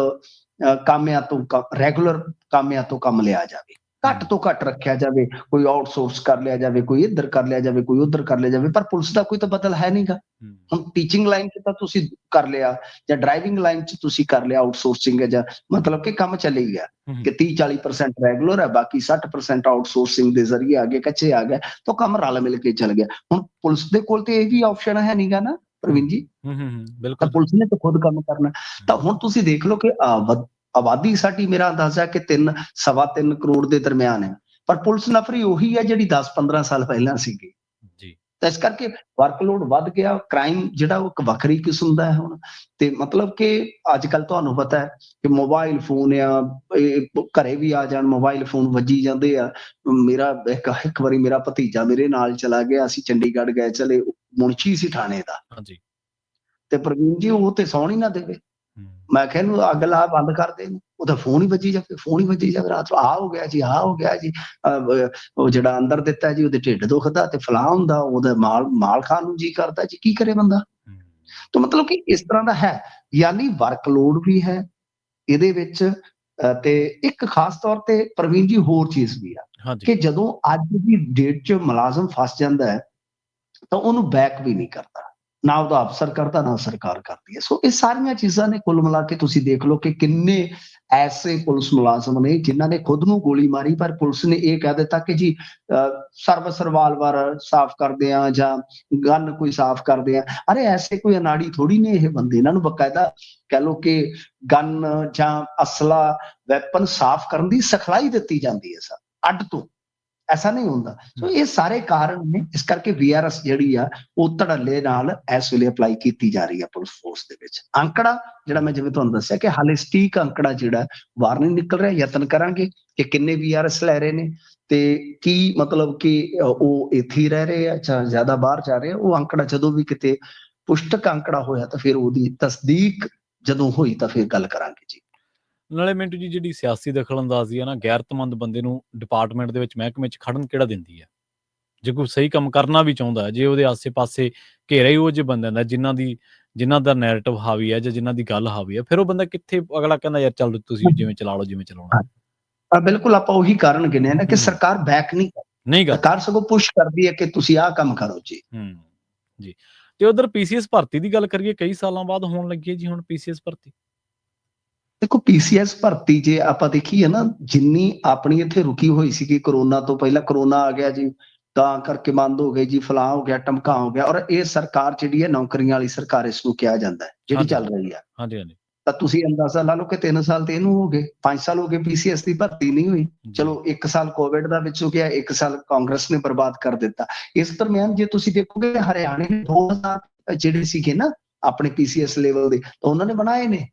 ਕਾਮਿਆਂ ਤੋਂ ਰੈਗੂਲਰ ਕਾਮਿਆਂ ਤੋਂ ਕੰਮ ਲਿਆ ਜਾਵੇ। ਘੱਟ ਤੋਂ ਘੱਟ ਰੱਖਿਆ ਜਾਵੇ ਕੋਈ ਆਊਟਸੋਰਸ ਕਰ ਲਿਆ ਜਾਵੇ ਕੋਈ ਇੱਧਰ ਕਰ ਲਿਆ ਜਾਵੇ ਕੋਈ ਉੱਧਰ ਕਰ ਲਿਆ ਜਾਵੇ ਪਰ ਪੁਲਿਸ ਦਾ ਕੋਈ ਤਾਂ ਬਦਲ ਹੈ ਨਹੀਂਗਾ ਹੁਣ ਟੀਚਿੰਗ ਲਾਈਨ 'ਚ ਤਾਂ ਤੁਸੀਂ ਕਰ ਲਿਆ ਜਾਂ ਡਰਾਈਵਿੰਗ ਲਾਈਨ 'ਚ ਤੁਸੀਂ ਕਰ ਲਿਆ ਆਊਟਸੋਰਸਿੰਗ ਹੈ ਜਾਂ ਮਤਲਬ ਕਿ ਕੰਮ ਚੱਲੇ ਗਿਆ ਕਿ 30 40% ਰੈਗੂਲਰ ਹੈ ਬਾਕੀ 60% ਆਊਟਸੋਰਸਿੰਗ ਦੇ ਜ਼ਰੀਏ ਆਗੇ ਕੱਚੇ ਆ ਗਏ ਤਾਂ ਕੰਮ ਰਲ ਮਿਲ ਕੇ ਚੱਲ ਗਿਆ। ਹੁਣ ਪੁਲਿਸ ਦੇ ਕੋਲ ਤੇ ਇਹ ਵੀ ਆਪਸ਼ਨ ਹੈ ਨਹੀਂਗਾ ਨਾ। ਪ੍ਰਵੀਨ ਜੀ। ਬਿਲਕੁਲ। ਪੁਲਿਸ ਨੇ ਤਾਂ ਖੁਦ ਕੰਮ ਕਰਨਾ। ਤਾਂ ਹੁਣ ਤੁਸੀਂ ਦੇਖ ਲਓ ਕਿ ਆਬਾਦ- ਸਾਡੀ ਮੇਰਾ ਅੰਦਾਜ਼ਾ ਕਿ 3 ਸਵਾ 3 ਕਰੋੜ ਦੇ ਦਰਮਿਆਨ ਹੈ। ਪਰ ਪੁਲਿਸ ਨਫਰੀ ਉਹੀ ਹੈ ਜਿਹੜੀ 10 15 ਸਾਲ ਪਹਿਲਾਂ ਸੀਗੀ। ਜੀ। ਤਾਂ ਇਸ ਕਰਕੇ ਵਰਕਲੋਡ ਵੱਧ ਗਿਆ ਕ੍ਰਾਈਮ ਜਿਹੜਾ ਉਹ ਇੱਕ ਵੱਖਰੀ ਕਿਸਮ ਦਾ ਹੈ ਹੁਣ। ਤੇ ਮਤਲਬ ਕਿ ਅੱਜ ਕੱਲ ਤੁਹਾਨੂੰ ਪਤਾ ਹੈ ਕਿ ਮੋਬਾਈਲ ਫੋਨ ਆ ਘਰੇ ਵੀ ਆ ਜਾਣ ਮੋਬਾਈਲ ਫੋਨ ਵੱਜੀ ਜਾਂਦੇ ਆ। ਮੇਰਾ ਇੱਕ ਇੱਕ ਵਾਰੀ ਮੇਰਾ ਭਤੀਜਾ ਮੇਰੇ ਨਾਲ ਚਲਾ ਗਿਆ ਅਸੀਂ ਚੰਡੀਗੜ੍ਹ ਗਏ ਚਲੇ ਮੁਨਸ਼ੀ ਸੀ ਥਾਣੇ ਦਾ। ਹਾਂਜੀ। ਤੇ ਪ੍ਰਵੀਨ ਜੀ ਉਹ ਤੇ ਸੌਣ ਹੀ ਨਾ ਦੇਵੇ। ਮੈਂ ਕਿਹਾ ਇਹਨੂੰ ਅੱਗ ਲਾ ਬੰਦ ਕਰ ਦੇ ਇਹਨੂੰ। ਉਹਦਾ ਫੋਨ ਹੀ ਵੱਜੀ ਜਾਵੇ ਫੋਨ ਹੀ ਵੱਜੀ ਜਾਵੇ ਰਾਤ ਨੂੰ ਆ ਹੋ ਗਿਆ ਜੀ ਆ ਹੋ ਗਿਆ ਜੀ। ਉਹ ਜਿਹੜਾ ਅੰਦਰ ਦਿੱਤਾ ਜੀ ਉਹਦੇ ਢਿੱਡ ਦੁਖਦਾ ਤੇ ਫਲਾਹ ਹੁੰਦਾ ਉਹਦਾ ਮਾਲ ਮਾਲ ਖਾਣ ਨੂੰ ਜੀ ਕਰਦਾ ਜੀ ਕੀ ਕਰੇ ਬੰਦਾ? ਤਾਂ ਮਤਲਬ ਕਿ ਇਸ ਤਰ੍ਹਾਂ ਦਾ ਹੈ ਯਾਨੀ ਵਰਕਲੋਡ ਵੀ ਹੈ ਇਹਦੇ ਵਿੱਚ ਤੇ ਇੱਕ ਖਾਸ ਤੌਰ ਤੇ ਪ੍ਰਵੀਨ ਜੀ ਹੋਰ ਚੀਜ਼ ਵੀ ਆ ਕਿ ਜਦੋਂ ਅੱਜ ਦੀ ਡੇਟ 'ਚ ਮੁਲਾਜ਼ਮ ਫਸ ਜਾਂਦਾ ਹੈ ਤਾਂ ਉਹਨੂੰ ਬੈਕ ਵੀ ਨਹੀਂ ਕਰਦਾ। ਨਾ ਉਹਦਾ ਅਫਸਰ ਕਰਦਾ, ਨਾ ਸਰਕਾਰ ਕਰਦੀ ਹੈ। ਸੋ ਇਹ ਸਾਰੀਆਂ ਚੀਜ਼ਾਂ ਨੇ ਕੁੱਲ ਮਿਲਾ ਕੇ ਤੁਸੀਂ ਦੇਖ ਲਓ ਕਿ ਕਿੰਨੇ ਐਸੇ ਪੁਲਿਸ ਮੁਲਾਜ਼ਮ ਨੇ ਜਿਨ੍ਹਾਂ ਨੇ ਖੁਦ ਨੂੰ ਗੋਲੀ ਮਾਰੀ, ਪਰ ਪੁਲਿਸ ਨੇ ਇਹ ਕਹਿ ਦਿੱਤਾ ਕਿ ਜੀ ਸਰਵ ਸਰਵਾਲਵਰ ਸਾਫ਼ ਕਰਦੇ ਆ ਜਾਂ ਗਨ ਕੋਈ ਸਾਫ਼ ਕਰਦੇ ਆ ਅਰੇ ਐਸੇ ਕੋਈ ਅਨਾੜੀ ਥੋੜੀ ਨੇ ਇਹ ਬੰਦੇ। ਇਹਨਾਂ ਨੂੰ ਬਕਾਇਦਾ ਕਹਿ ਲਓ ਕਿ ਗਨ ਜਾਂ ਅਸਲਾ ਵੈਪਨ ਸਾਫ਼ ਕਰਨ ਦੀ ਸਿਖਲਾਈ ਦਿੱਤੀ ਜਾਂਦੀ ਹੈ ਸਰ, ਅੱਡ ਤੋਂ। ਐਸਾ ਨਹੀਂ ਹੁੰਦਾ। ਸੋ ਇਹ ਸਾਰੇ ਕਾਰਨ ਨੇ ਇਸ ਕਰਕੇ ਵੀਆਰਐਸ ਜਿਹੜੀ ਆ ਉਹ ਧੜੱਲੇ ਨਾਲ ਇਸ ਵੇਲੇ ਅਪਲਾਈ ਕੀਤੀ ਜਾ ਰਹੀ ਹੈ ਪੁਲਿਸ ਫੋਰਸ ਦੇ ਵਿੱਚ। ਅੰਕੜਾ ਜਿਹੜਾ ਮੈਂ ਜਿਵੇਂ ਤੁਹਾਨੂੰ ਦੱਸਿਆ ਕਿ ਹਾਲੇ ਸਟੀਕ ਅੰਕੜਾ ਜਿਹੜਾ ਨਹੀਂ ਨਿਕਲ ਰਿਹਾ ਯਤਨ ਕਰਾਂਗੇ ਕਿ ਕਿੰਨੇ ਵੀਆਰਐਸ ਲੈ ਰਹੇ ਨੇ ਤੇ ਕੀ ਮਤਲਬ ਕਿ ਉਹ ਇੱਥੇ ਰਹਿ ਰਹੇ ਆ ਜਾਂ ਜ਼ਿਆਦਾ ਬਾਹਰ ਜਾ ਰਹੇ ਆ ਉਹ ਅੰਕੜਾ ਜਦੋਂ ਵੀ ਕਿਤੇ ਪੁਸ਼ਟਕ ਅੰਕੜਾ ਹੋਇਆ ਤਾਂ ਫਿਰ ਉਹਦੀ ਤਸਦੀਕ ਜਦੋਂ ਹੋਈ ਤਾਂ ਫਿਰ ਗੱਲ ਕਰਾਂਗੇ ਜੀ। ਨਾਲੇ ਮਿੰਟੂ ਜੀ ਜਿਹੜੀ ਸਿਆਸੀ ਦਖਲਅੰਦਾਜ਼ੀ ਹੈ ਨਾ ਗੈਰਤਮੰਦ ਬੰਦੇ ਨੂੰ ਡਿਪਾਰਟਮੈਂਟ ਦੇ ਵਿੱਚ ਮਹਿਕਮੇ 'ਚ ਖੜਨ ਕਿਹੜਾ ਦਿੰਦੀ ਹੈ? ਜੇ ਕੋਈ ਸਹੀ ਕੰਮ ਕਰਨਾ ਵੀ ਚਾਹੁੰਦਾ ਜੇ ਉਹਦੇ ਆਸੇ-ਪਾਸੇ ਘੇਰਾ ਹੀ ਉਹ ਜੇ ਬੰਦਿਆਂ ਦਾ ਜਿਨ੍ਹਾਂ ਦੀ ਜਿਨ੍ਹਾਂ ਦਾ ਨੈਰੇਟਿਵ ਹਾਵੀ ਹੈ ਜਾਂ ਜਿਨ੍ਹਾਂ ਦੀ ਗੱਲ ਹਾਵੀ ਹੈ ਫਿਰ ਉਹ ਬੰਦਾ ਕਿੱਥੇ ਅਗਲਾ ਕਹਿੰਦਾ ਯਾਰ ਚੱਲ ਤੁਸੀਂ ਜਿਵੇਂ ਚਲਾ ਲਓ ਜਿਵੇਂ ਚਲਾਉਣਾ ਅ, ਬਿਲਕੁਲ ਆਪਾਂ ਉਹੀ ਕਾਰਨ ਗਿਣਿਆ ਨਾ ਕਿ। ਸਰਕਾਰ ਬੈਕ ਨਹੀਂ ਨਹੀਂ ਗਾ ਸਰਕਾਰ ਸਗੋਂ ਪੁਸ਼ ਕਰਦੀ ਹੈ ਕਿ ਤੁਸੀਂ ਆਹ ਕੰਮ ਕਰੋ ਜੀ। ਹੂੰ ਜੀ। ਤੇ ਉਧਰ ਪੀਸੀਐਸ ਭਰਤੀ ਦੀ ਗੱਲ ਕਰੀਏ ਕਈ ਸਾਲਾਂ ਬਾਅਦ ਹੋਣ ਲੱਗੀ ਹੈ ਜੀ ਹੁਣ ਪੀਸੀਐਸ ਭਰਤੀ? ਦੇਖੋ ਪੀਸੀਐਸ ਭਰਤੀ ਜੇ ਆਪਾਂ ਦੇਖੀਏ ਨਾ ਜਿੰਨੀ ਆਪਣੀ ਇੱਥੇ ਰੁਕੀ ਹੋਈ ਸੀ ਕਿ ਕਰੋਨਾ ਤੋਂ ਪਹਿਲਾਂ ਕਰੋਨਾ ਆ ਗਿਆ ਜੀ ਤਾਂ ਕਰਕੇ ਬੰਦ ਹੋ ਗਏ ਜੀ ਫਲਾਂ ਹੋ ਗਿਆ ਟਮਕਾ ਹੋ ਗਿਆ ਔਰ ਇਹ ਸਰਕਾਰ ਜਿਹੜੀ ਹੈ ਨੌਕਰੀਆਂ ਵਾਲੀ ਸਰਕਾਰ ਇਸ ਨੂੰ ਕਿਹਾ ਜਾਂਦਾ ਹੈ ਜਿਹੜੀ। ਚੱਲ ਰਹੀ ਹੈ। ਹਾਂਜੀ ਹਾਂਜੀ। ਤਾਂ ਤੁਸੀਂ ਅੰਦਾਜ਼ਾ ਲਾ ਲਓ ਕਿ 3 ਸਾਲ ਤੇ ਇਹਨੂੰ ਹੋ ਗਏ 5 ਸਾਲ ਹੋ ਗਏ ਪੀਸੀਐਸ ਦੀ ਭਰਤੀ ਨਹੀਂ ਹੋਈ। ਚਲੋ 1 ਸਾਲ ਕੋਵਿਡ ਦਾ ਵਿੱਚ ਹੋ ਗਿਆ 1 ਸਾਲ ਕਾਂਗਰਸ ਨੇ ਬਰਬਾਦ ਕਰ ਦਿੱਤਾ। ਇਸ ਦਰਮਿਆਨ ਜੇ ਤੁਸੀਂ ਦੇਖੋਗੇ ਹਰਿਆਣੇ ਨੇ 2000 ਜਿਹੜੇ ਸੀਗੇ ਨਾ ਆਪਣੇ ਪੀਸੀਐਸ ਲੈਵਲ ਦੇ ਤਾਂ ਉਹਨਾਂ ਨੇ ਬਣਾਏ ਨੇ।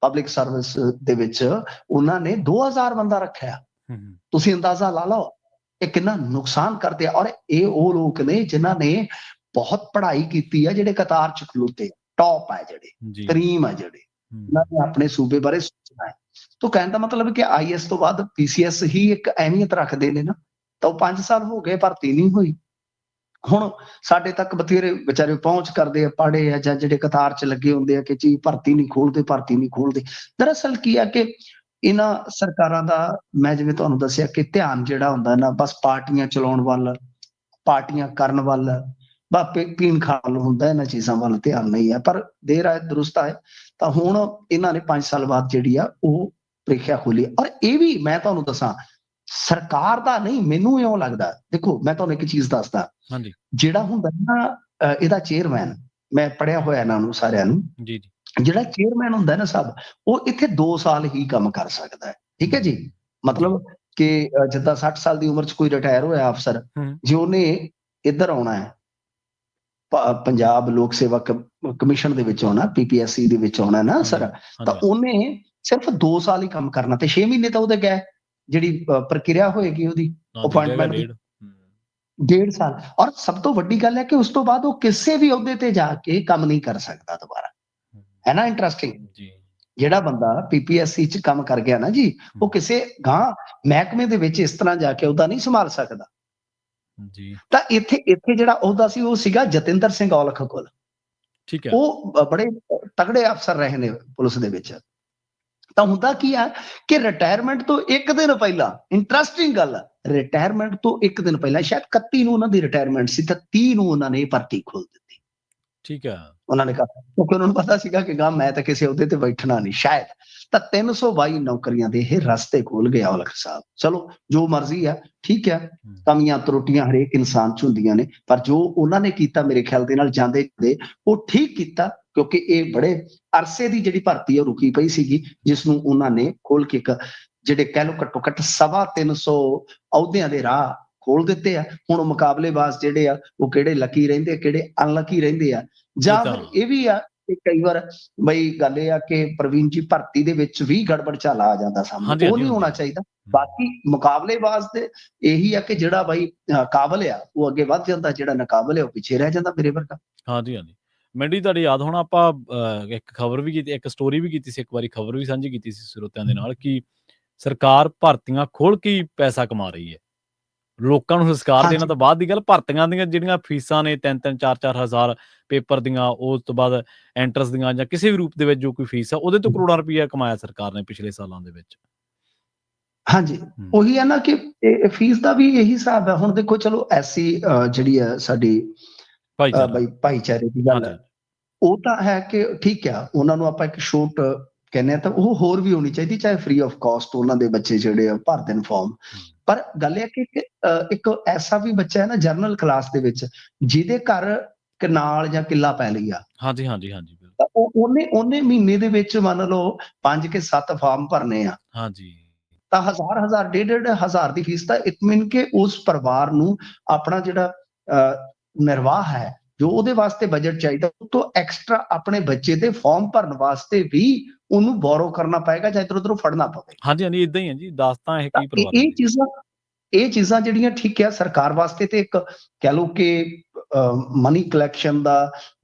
ਪਬਲਿਕ ਸਰਵਿਸ ਦੇ ਵਿੱਚ ਉਹਨਾਂ ਨੇ 2000 ਬੰਦਾ ਰੱਖਿਆ। ਹੂੰ, ਹੂੰ, ਤੁਸੀਂ ਅੰਦਾਜ਼ਾ ਲਾ ਲਓ ਇਹ ਕਿੰਨਾ ਨੁਕਸਾਨ ਕਰਦੇ ਆ। ਔਰ ਇਹ ਉਹ ਲੋਕ ਨੇ ਜਿਨ੍ਹਾਂ ਨੇ ਬਹੁਤ ਪੜ੍ਹਾਈ ਕੀਤੀ ਆ ਜਿਹੜੇ ਕਤਾਰ ਚ ਖਲੋਤੇ ਟੌਪ ਆ ਜਿਹੜੇ ਕਰੀਮ ਆ ਜਿਹੜੇ। ਹੂੰ, ਉਹਨਾਂ ਨੇ ਆਪਣੇ ਸੂਬੇ ਬਾਰੇ ਸੋਚਣਾ ਹੈ। ਤਾਂ ਕਹਿਣ ਦਾ ਮਤਲਬ ਹੈ ਕਿ ਆਈਐਸ ਤੋਂ ਬਾਅਦ ਪੀਸੀਐਸ ਹੀ ਇੱਕ ਅਹਿਮੀਅਤ ਰੱਖਦੇ ਨੇ ਨਾ। ਤਾਂ ਉਹ 5 ਸਾਲ ਹੋ ਗਏ ਭਰਤੀ ਨਹੀਂ ਹੋਈ। ਹੁਣ ਸਾਡੇ ਤੱਕ ਬਥੇਰੇ ਵਿਚਾਰੇ ਪਹੁੰਚ ਕਰਦੇ ਆ, ਪੜ੍ਹੇ ਆ ਜਾਂ ਜਿਹੜੇ ਕਤਾਰ 'ਚ ਲੱਗੇ ਹੁੰਦੇ ਆ ਕਿ ਜੀ ਭਰਤੀ ਨਹੀਂ ਖੋਲਦੇ, ਭਰਤੀ ਨਹੀਂ ਖੋਲਦੇ। ਦਰਅਸਲ ਕੀ ਆ ਕਿ ਇਹਨਾਂ ਸਰਕਾਰਾਂ ਦਾ, ਮੈਂ ਜਿਵੇਂ ਤੁਹਾਨੂੰ ਦੱਸਿਆ ਕਿ ਧਿਆਨ ਜਿਹੜਾ ਹੁੰਦਾ ਨਾ, ਬਸ ਪਾਰਟੀਆਂ ਚਲਾਉਣ ਵੱਲ, ਪਾਰਟੀਆਂ ਕਰਨ ਵੱਲ ਬਾਪੇ ਪੀਣ ਖਾਣ ਨੂੰ ਹੁੰਦਾ ਇਹਨਾਂ ਚੀਜ਼ਾਂ ਵੱਲ ਧਿਆਨ ਨਹੀਂ ਹੈ। ਪਰ ਦੇਰ ਆਏ ਦਰੁਸਤ ਆਏ ਤਾਂ ਹੁਣ ਇਹਨਾਂ ਨੇ 5 ਸਾਲ ਬਾਅਦ ਜਿਹੜੀ ਆ, ਉਹ ਪ੍ਰੀਖਿਆ ਖੋਲੀ ਔਰ ਇਹ ਵੀ ਮੈਂ ਤੁਹਾਨੂੰ ਦੱਸਾਂ ਸਰਕਾਰ ਦਾ ਨਹੀਂ ਮੈਨੂੰ ਇਉਂ ਲੱਗਦਾ। ਦੇਖੋ ਮੈਂ ਤੁਹਾਨੂੰ ਇੱਕ ਚੀਜ਼ ਦੱਸਦਾ। ਹਾਂਜੀ। ਜਿਹੜਾ ਹੁੰਦਾ ਨਾ ਇਹਦਾ ਚੇਅਰਮੈਨ ਮੈਂ ਪੜਿਆ ਹੋਇਆ ਇਹਨਾਂ ਨੂੰ ਸਾਰਿਆਂ ਨੂੰ। ਜੀ ਜੀ। ਜਿਹੜਾ ਚੇਅਰਮੈਨ ਹੁੰਦਾ ਨਾ ਸਭ ਉਹ ਇੱਥੇ 2 ਸਾਲ ਹੀ ਕੰਮ ਕਰ ਸਕਦਾ ਹੈ। ਠੀਕ ਹੈ ਜੀ? ਮਤਲਬ ਕਿ ਜਿੱਦਾਂ 60 ਸਾਲ ਦੀ ਉਮਰ 'ਚ ਕੋਈ ਰਿਟਾਇਰ ਹੋਇਆ ਅਫਸਰ। ਜੇ ਉਹਨੇ ਇੱਧਰ ਆਉਣਾ ਹੈ ਪੰਜਾਬ ਲੋਕ ਸੇਵਾ ਕਮ- ਕਮਿਸ਼ਨ ਦੇ ਵਿੱਚ ਆਉਣਾ ਪੀਪੀਐਸਸੀ ਦੇ ਵਿੱਚ ਆਉਣਾ ਨਾ ਸਰ ਤਾਂ ਉਹਨੇ ਸਿਰਫ 2 ਸਾਲ ਹੀ ਕੰਮ ਕਰਨਾ ਤੇ 6 ਮਹੀਨੇ ਤਾਂ ਉਹਦੇ ਗਏ। ਜਿਹੜੀ ਪ੍ਰਕਿਰਿਆ ਹੋਏਗੀ ਉਹਦੀ ਹੈਗਾ appointment ਡੇਢ। ਸਾਲ। ਔਰ ਸਭ ਤੋਂ ਵੱਡੀ ਗੱਲ ਹੈ ਕਿ ਉਸ ਤੋਂ ਬਾਅਦ ਉਹ ਕਿਸੇ ਵੀ ਅਹੁਦੇ ਤੇ ਜਾ ਕੇ ਕੰਮ ਨਹੀਂ ਕਰ ਸਕਦਾ ਦੁਬਾਰਾ। ਹੂੰ, ਨਾ ਇੰਟਰਸਟਿੰਗ ਜੀ। ਜਿਹੜਾ ਬੰਦਾ ਪੀਪੀਐਸਸੀ ਚ ਕੰਮ ਕਰ ਗਿਆ ਨਾ ਜੀ ਉਹ ਕਿਸੇ ਗਾਂ ਮਹਿਕਮੇ ਦੇ ਵਿੱਚ ਇਸ ਤਰ੍ਹਾਂ ਜਾ ਕੇ ਉਹਦਾ ਨਹੀਂ ਸੰਭਾਲ ਸਕਦਾ। ਜੀ। ਤਾਂ ਇੱਥੇ ਇੱਥੇ ਜਿਹੜਾ ਅਹੁਦਾ ਸੀ ਉਹ ਸੀਗਾ ਜਤਿੰਦਰ ਸਿੰਘ ਔਲਖ ਕੋਲ। ਠੀਕ ਹੈ। ਉਹ ਬੜੇ ਤਗੜੇ ਅਫਸਰ ਰਹੇ ਨੇ ਪੁਲਿਸ ਦੇ ਵਿੱਚ। ਤਾਂ ਹੁੰਦਾ ਕੀ ਆ ਕਿ ਰਿਟਾਇਰਮੈਂਟ ਤੋਂ ਇੱਕ ਦਿਨ ਪਹਿਲਾਂ ਇੰਟਰਸਟਿੰਗ ਗੱਲ ਰਿਟਾਇਰਮੈਂਟ ਤੋਂ ਇੱਕ ਦਿਨ ਪਹਿਲਾਂ ਸ਼ਾਇਦ 31 ਨੂੰ ਉਹਨਾਂ ਦੀ ਰਿਟਾਇਰਮੈਂਟ ਸੀ ਤਾਂ 30 ਨੂੰ ਉਹਨਾਂ ਨੇ ਭਰਤੀ ਖੋਲ ਦਿੱਤੀ। ਠੀਕ ਹੈ ਉਹਨਾਂ ਨੇ ਕਹਾ ਕਿਉਂਕਿ ਉਹਨਾਂ ਨੂੰ ਪਤਾ ਸੀਗਾ ਕਿ ਗਾ ਮੈਂ ਤਾਂ ਕਿਸੇ ਅਹੁਦੇ ਤੇ ਬੈਠਣਾ ਨਹੀਂ ਸ਼ਾਇਦ। ਤਾਂ 322 ਨੌਕਰੀਆਂ ਦੇ ਇਹ ਰਸਤੇ ਖੋਲ ਗਿਆ ਔਲਖ ਸਾਹਿਬ। ਚਲੋ ਜੋ ਮਰਜ਼ੀ ਆ ਠੀਕ ਹੂੰ, ਕਮੀਆਂ ਤਰੁੱਟੀਆਂ ਹਰੇਕ ਇਨਸਾਨ ਚ ਹੁੰਦੀਆਂ ਨੇ ਪਰ ਜੋ ਉਹਨਾਂ ਨੇ ਕੀਤਾ ਮੇਰੇ ਖਿਆਲ ਦੇ ਨਾਲ ਜਾਂਦੇ ਦੇ ਉਹ ਠੀਕ ਕੀਤਾ। ਕਿਉਂਕਿ ਇਹ ਬੜੇ ਅਰਸੇ ਦੀ ਜਿਹੜੀ ਭਰਤੀ ਹੈ ਉਹ ਰੁਕੀ ਪਈ ਸੀਗੀ ਜਿਸ ਨੂੰ ਉਹਨਾਂ ਨੇ ਖੋਲ ਕੇ ਇੱਕ ਜਿਹੜੇ ਕਹਿ ਲੋ ਘੱਟੋ ਘੱਟ ਸਵਾ 300 ਅਹੁਦਿਆਂ ਦੇ ਰਾਹ ਖੋਲ ਦਿੱਤੇ ਆ। ਹੁਣ ਮੁਕਾਬਲੇਬਾਜ਼ ਜਿਹੜੇ ਆ ਉਹ ਕਿਹੜੇ ਲੱਕੀ ਰਹਿੰਦੇ ਆ, ਕਿਹੜੇ ਅਨਲਕੀ ਰਹਿੰਦੇ ਆ? ਜਾਂ ਇਹ ਤਾਂ- ਫਿਰ ਇਹ ਵੀ ਆ ਕਿ ਕਈ ਵਾਰ ਬਈ ਗੱਲ ਇਹ ਆ ਕਿ ਪ੍ਰਵੀਨ ਜੀ ਭਰਤੀ ਦੇ ਵਿੱਚ ਵੀ ਗੜਬੜ ਝਾਲਾ ਆ ਜਾਂਦਾ ਸਾਹਮਣੇ ਉਹ ਨਹੀਂ ਹੋਣਾ ਹੁੰਦੀ ਆ। ਚਾਹੀਦਾ। ਬਾਕੀ ਮੁਕਾਬਲੇਬਾਜ਼ ਦੇ ਇਹੀ ਆ ਕਿ ਜਿਹੜਾ ਬਾਈ ਕਾਬਲ ਆ ਉਹ ਅੱਗੇ ਵੱਧ ਜਾਂਦਾ ਜਿਹੜਾ ਨਾਕਾਬਲ ਆ ਉਹ ਪਿੱਛੇ ਰਹਿ ਜਾਂਦਾ ਮੇਰੇ ਵਰਗਾ। ਹਾਂਜੀ ਹਾਂਜੀ। ਮੈਂਡੀ ਤੁਹਾਡੀ ਯਾਦ ਹੋਣਾ ਆਪਾਂ ਇੱਕ ਖਬਰ ਵੀ ਕੀਤੀ ਇੱਕ ਸਟੋਰੀ ਵੀ ਕੀਤੀ ਸੀ ਇੱਕ ਵਾਰੀ ਖਬਰ ਵੀ ਸਾਂਝੀ ਕੀਤੀ ਸੀ ਸਰੋਤਿਆਂ ਦੇ ਨਾਲ ਕਿ ਸਰਕਾਰ ਭਰਤੀਆਂ ਖੋਲ ਕੇ ਪੈਸਾ ਕਮਾ ਰਹੀ ਹੈ। ਲੋਕਾਂ ਨੂੰ ਸੰਸਕਾਰ। ਦੇਣਾ ਤਾਂ ਬਾਅਦ ਦੀ ਗੱਲ ਭਰਤੀਆਂ ਦੀਆਂ ਜਿਹੜੀਆਂ ਫੀਸਾਂ ਨੇ 3-3 4-4 ਹਜ਼ਾਰ ਪੇਪਰ ਦੀਆਂ ਉਸ ਤੋਂ ਬਾਅਦ ਐਂਟਰਸ ਦੀਆਂ ਜਾਂ ਕਿਸੇ ਵੀ ਰੂਪ ਦੇ ਵਿੱਚ ਜੋ ਕੋਈ ਫੀਸ ਆ ਉਹਦੇ ਤੋਂ ਕਰੋੜਾਂ ਰੁਪਈਆ ਕਮਾਇਆ ਸਰਕਾਰ ਨੇ ਪਿਛਲੇ ਸਾਲਾਂ ਦੇ ਵਿੱਚ। ਹਾਂਜੀ। ਉਹੀ ਹੈ ਨਾ ਕਿ ਫੀਸ ਦਾ ਵੀ ਇਹੀ ਹਿਸਾਬ ਹੈ। ਹੁਣ ਦੇਖੋ ਚਲੋ ਐਸੀ ਜਿਹੜੀ ਹੈ ਸਾਡੀ ਭਾਈ ਭਾਈਚਾਰੇ ਦੀ ਗੱਲ ਹੈ। ਉਹ ਤਾਂ ਹੈ ਕਿ ਠੀਕ ਆ ਉਹਨਾਂ ਨੂੰ ਆਪਾਂ ਇੱਕ ਛੋਟ ਕਹਿੰਦੇ ਆ ਤਾਂ ਉਹ ਹੋਰ ਵੀ ਹੋਣੀ ਚਾਹੀਦੀ ਚਾਹੇ ਫ੍ਰੀ ਆਫ ਕਾਸਟ ਉਹਨਾਂ ਦੇ ਬੱਚੇ ਜਿਹੜੇ ਆ ਭਰ ਦੇਣ ਫਾਰਮ ਪਰ ਗੱਲ ਇਹ ਕਿ ਇੱਕ ਐਸਾ ਵੀ ਬੱਚਾ ਹੈ ਨਾ ਜਰਨਲ ਕਲਾਸ ਦੇ ਵਿੱਚ ਜਿਹਦੇ ਘਰ ਕਨਾਲ ਜਾਂ ਕਿੱਲਾ ਪੈ ਲਈ ਆ। ਹਾਂਜੀ ਹਾਂਜੀ ਹਾਂਜੀ ਤਾਂ ਉਹ ਉਹਨੇ ਉਹਨੇ ਮਹੀਨੇ ਦੇ ਵਿੱਚ ਮੰਨ ਲਓ ਪੰਜ ਕੇ ਸੱਤ ਫਾਰਮ ਭਰਨੇ ਆ। ਹਾਂਜੀ। ਤਾਂ ਹਜ਼ਾਰ ਹਜ਼ਾਰ ਡੇਢ ਡੇਢ ਹਜ਼ਾਰ ਦੀ ਫੀਸ ਤਾਂ ਇਟ ਮੀਨ ਕਿ ਉਸ ਪਰਿਵਾਰ ਨੂੰ ਆਪਣਾ ਜਿਹੜਾ ਨਿਰਵਾਹ ਹੈ ਜੋ ਉਹਦੇ ਵਾਸਤੇ ਬਜਟ ਚਾਹੀਦਾ ਉਹ ਤੋਂ ਐਕਸਟਰਾ ਆਪਣੇ ਬੱਚੇ ਦੇ ਫਾਰਮ ਭਰਨ ਵਾਸਤੇ ਵੀ ਉਹਨੂੰ ਬੋਰੋ ਕਰਨਾ ਪਏਗਾ ਜਾਂ ਇਧਰ ਉਧਰੋਂ ਫੜਨਾ ਪਵੇ। ਹਾਂਜੀ ਹਾਂਜੀ ਇਦਾਂ ਹੀ ਹੈ ਜੀ ਦੱਸ ਤਾਂ ਇਹ ਤਾਂ ਕਈ ਇਹ ਚੀਜ਼ਾਂ ਇਹ ਚੀਜ਼ਾਂ ਜਿਹੜੀਆਂ ਠੀਕ ਹੈ ਸਰਕਾਰ ਵਾਸਤੇ ਤੇ ਇੱਕ ਕਹਿ ਲਓ ਕਿ ਮਨੀ ਕਲੈਕਸ਼ਨ ਦਾ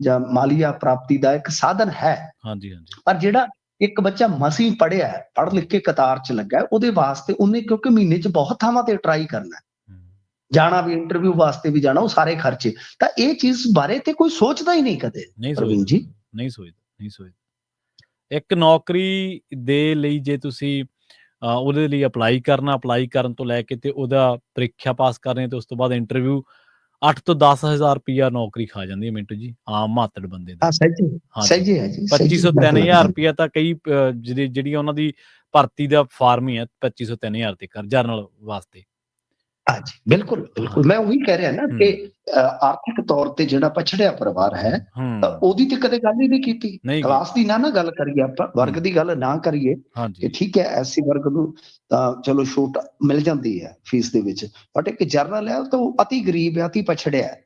ਜਾਂ ਮਾਲੀਆ ਪ੍ਰਾਪਤੀ ਦਾ ਇੱਕ ਸਾਧਨ ਹੈ। ਹਾਂਜੀ ਹਾਂਜੀ। ਪਰ ਜਿਹੜਾ ਇੱਕ ਬੱਚਾ ਮਸੀਂ ਪੜਿਆ ਹੈ ਪੜ੍ਹ ਲਿਖ ਕੇ ਕਤਾਰ 'ਚ ਲੱਗਾ ਉਹਦੇ ਵਾਸਤੇ ਉਹਨੇ ਕਿਉਂਕਿ ਮਹੀਨੇ 'ਚ ਬਹੁਤ ਥਾਵਾਂ ਤੇ ਟਰਾਈ ਕਰਨਾ। ਜਾਣਾ ਵੀ ਇੰਟਰਵਿਊ ਵਾਸਤੇ ਵੀ ਜਾਣਾ ਉਹ ਸਾਰੇ ਖਰਚੇ। ਤਾਂ ਇਹ ਚੀਜ਼ ਬਾਰੇ ਤੇ ਕੋਈ ਸੋਚਦਾ ਹੀ ਨਹੀਂ ਕਦੇ ਨਹੀਂ ਪ੍ਰਵੀਨ ਜੀ। ਨਹੀਂ ਸੋਚਦਾ ਨਹੀਂ ਸੋਚਦਾ। ਇੱਕ ਨੌਕਰੀ ਦੇ ਲਈ ਜੇ ਤੁਸੀਂ ਉਹਦੇ ਲਈ ਅਪਲਾਈ ਕਰਨਾ ਅਪਲਾਈ ਕਰਨ ਤੋਂ ਲੈ ਕੇ ਤੇ ਉਹਦਾ ਪ੍ਰੀਖਿਆ ਪਾਸ ਕਰਨੀ ਤੇ ਉਸ ਤੋਂ ਬਾਅਦ ਇੰਟਰਵਿਊ 8 ਤੋਂ 10000 ਰੁਪਿਆ ਨੌਕਰੀ ਖਾ ਜਾਂਦੀ ਹੈ ਮਿੰਟੂ ਜੀ ਆਮ ਮਾਤੜ ਬੰਦੇ ਦੀ। ਹਾਂ ਸਹੀ ਸਹੀ ਹੈ ਜੀ ਸਹੀ 2500 ਜੀ, 3000 ਰੁਪਿਆ ਤਾਂ ਕਈ ਜਿਹੜੀ ਉਹਨਾਂ ਦੀ ਭਰਤੀ ਦਾ ਫਾਰਮ ਹੀ ਹੈ 2500 3000 ਤੇ ਕਰ ਜਰਨਲ ਵਾਸਤੇ। ਹਾਂਜੀ ਬਿਲਕੁਲ ਬਿਲਕੁਲ। ਮੈਂ ਉਹੀ ਕਹਿ ਰਿਹਾ ਨਾ ਕਿ ਆਰਥਿਕ ਤੌਰ ਤੇ ਜਿਹੜਾ ਪਛੜਿਆ ਪਰਿਵਾਰ ਹੈ ਉਹਦੀ ਤੇ ਕਦੇ ਗੱਲ ਹੀ ਨਹੀਂ ਕੀਤੀ। ਕਲਾਸ ਦੀ ਨਾ ਨਾ ਗੱਲ ਕਰੀਏ ਆਪਾਂ ਵਰਗ ਦੀ ਗੱਲ ਨਾ ਕਰੀਏ ਕਿ ਠੀਕ ਹੈ ਐਸੀ ਵਰਗ ਨੂੰ ਤਾਂ ਚਲੋ ਛੋਟ ਮਿਲ ਜਾਂਦੀ ਹੈ ਫੀਸ ਦੇ ਵਿੱਚ ਬਟ ਇੱਕ ਜਰਨਲ ਹੈ ਤਾਂ ਉਹ ਅਤੀ ਗਰੀਬ ਹੈ ਅਤੀ ਪਛੜਿਆ ਹੈ।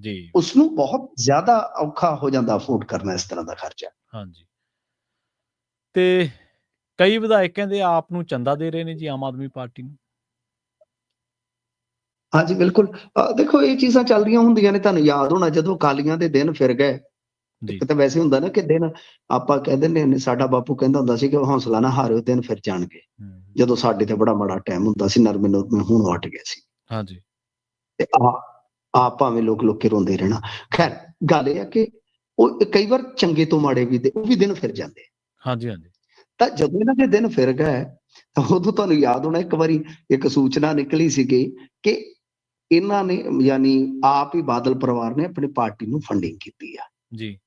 ਜੀ। ਉਸ ਨੂੰ ਬਹੁਤ ਜ਼ਿਆਦਾ ਔਖਾ ਹੋ ਜਾਂਦਾ ਅਫੋਰਡ ਕਰਨਾ ਇਸ ਤਰ੍ਹਾਂ ਦਾ ਖਰਚਾ। ਹਾਂਜੀ। ਤੇ ਕਈ ਵਿਧਾਇਕ ਕਹਿੰਦੇ ਆਪ ਨੂੰ ਚੰਦਾ ਦੇ ਰਹੇ ਨੇ ਜੀ ਆਮ ਆਦਮੀ ਪਾਰਟੀ ਨੂੰ। ਹਾਂਜੀ ਬਿਲਕੁਲ। ਦੇਖੋ ਇਹ ਚੀਜ਼ਾਂ ਚੱਲਦੀਆਂ ਹੁੰਦੀਆਂ ਨੇ ਤੁਹਾਨੂੰ ਯਾਦ ਹੋਣਾ ਜਦੋਂ ਅਕਾਲੀਆਂ ਦੇ ਦਿਨ ਫਿਰ ਗਏ। ਇੱਕ ਤਾਂ ਵੈਸੇ ਹੁੰਦਾ ਨਾ ਕਿ ਦਿਨ ਆਪਾਂ ਕਹਿ ਦਿੰਦੇ ਨੇ ਸਾਡਾ ਬਾਪੂ ਕਹਿੰਦਾ ਹੁੰਦਾ ਸੀ ਕਿ ਹੌਸਲਾ ਨਾ ਹਾਰਿਓ ਦਿਨ ਫਿਰ ਜਾਣਗੇ। ਜਦੋਂ ਸਾਡੇ ਤੇ ਬੜਾ ਮਾੜਾ ਟਾਈਮ ਹੁੰਦਾ ਸੀ ਨਰਮੇ ਨਰਮੇ ਹੁਣ ਹਟ ਗਿਆ ਸੀ। ਹਾਂਜੀ। ਤੇ ਆ ਆ ਭਾਵੇਂ ਲੋਕ ਲੋਕ ਕੇ ਰੋਂਦੇ ਰਹਿਣਾ। ਖੈਰ ਗੱਲ ਇਹ ਹੈ ਕਿ ਉਹ ਕਈ ਵਾਰ ਚੰਗੇ ਤੋਂ ਮਾੜੇ ਵੀ ਦੇ ਉਹ ਵੀ ਦਿਨ ਫਿਰ ਜਾਂਦੇ। ਹਾਂਜੀ ਹਾਂਜੀ। ਤਾਂ ਜਦੋਂ ਇਹਨਾਂ ਦੇ ਦਿਨ ਫਿਰ ਗਏ ਤਾਂ ਉਦੋਂ ਤੁਹਾਨੂੰ ਯਾਦ ਹੋਣਾ ਇੱਕ ਵਾਰੀ ਇੱਕ ਸੂਚਨਾ ਨਿਕਲੀ ਸੀਗੀ ਕਿ ਇਹਨਾਂ ਨੇ ਯਾਨੀ ਆਪ ਹੀ ਬਾਦਲ ਪਰਿਵਾਰ ਨੇ ਆਪਣੀ ਪਾਰਟੀ ਨੂੰ ਫੰਡਿੰਗ ਕੀਤੀ ਆ। ਜੀ।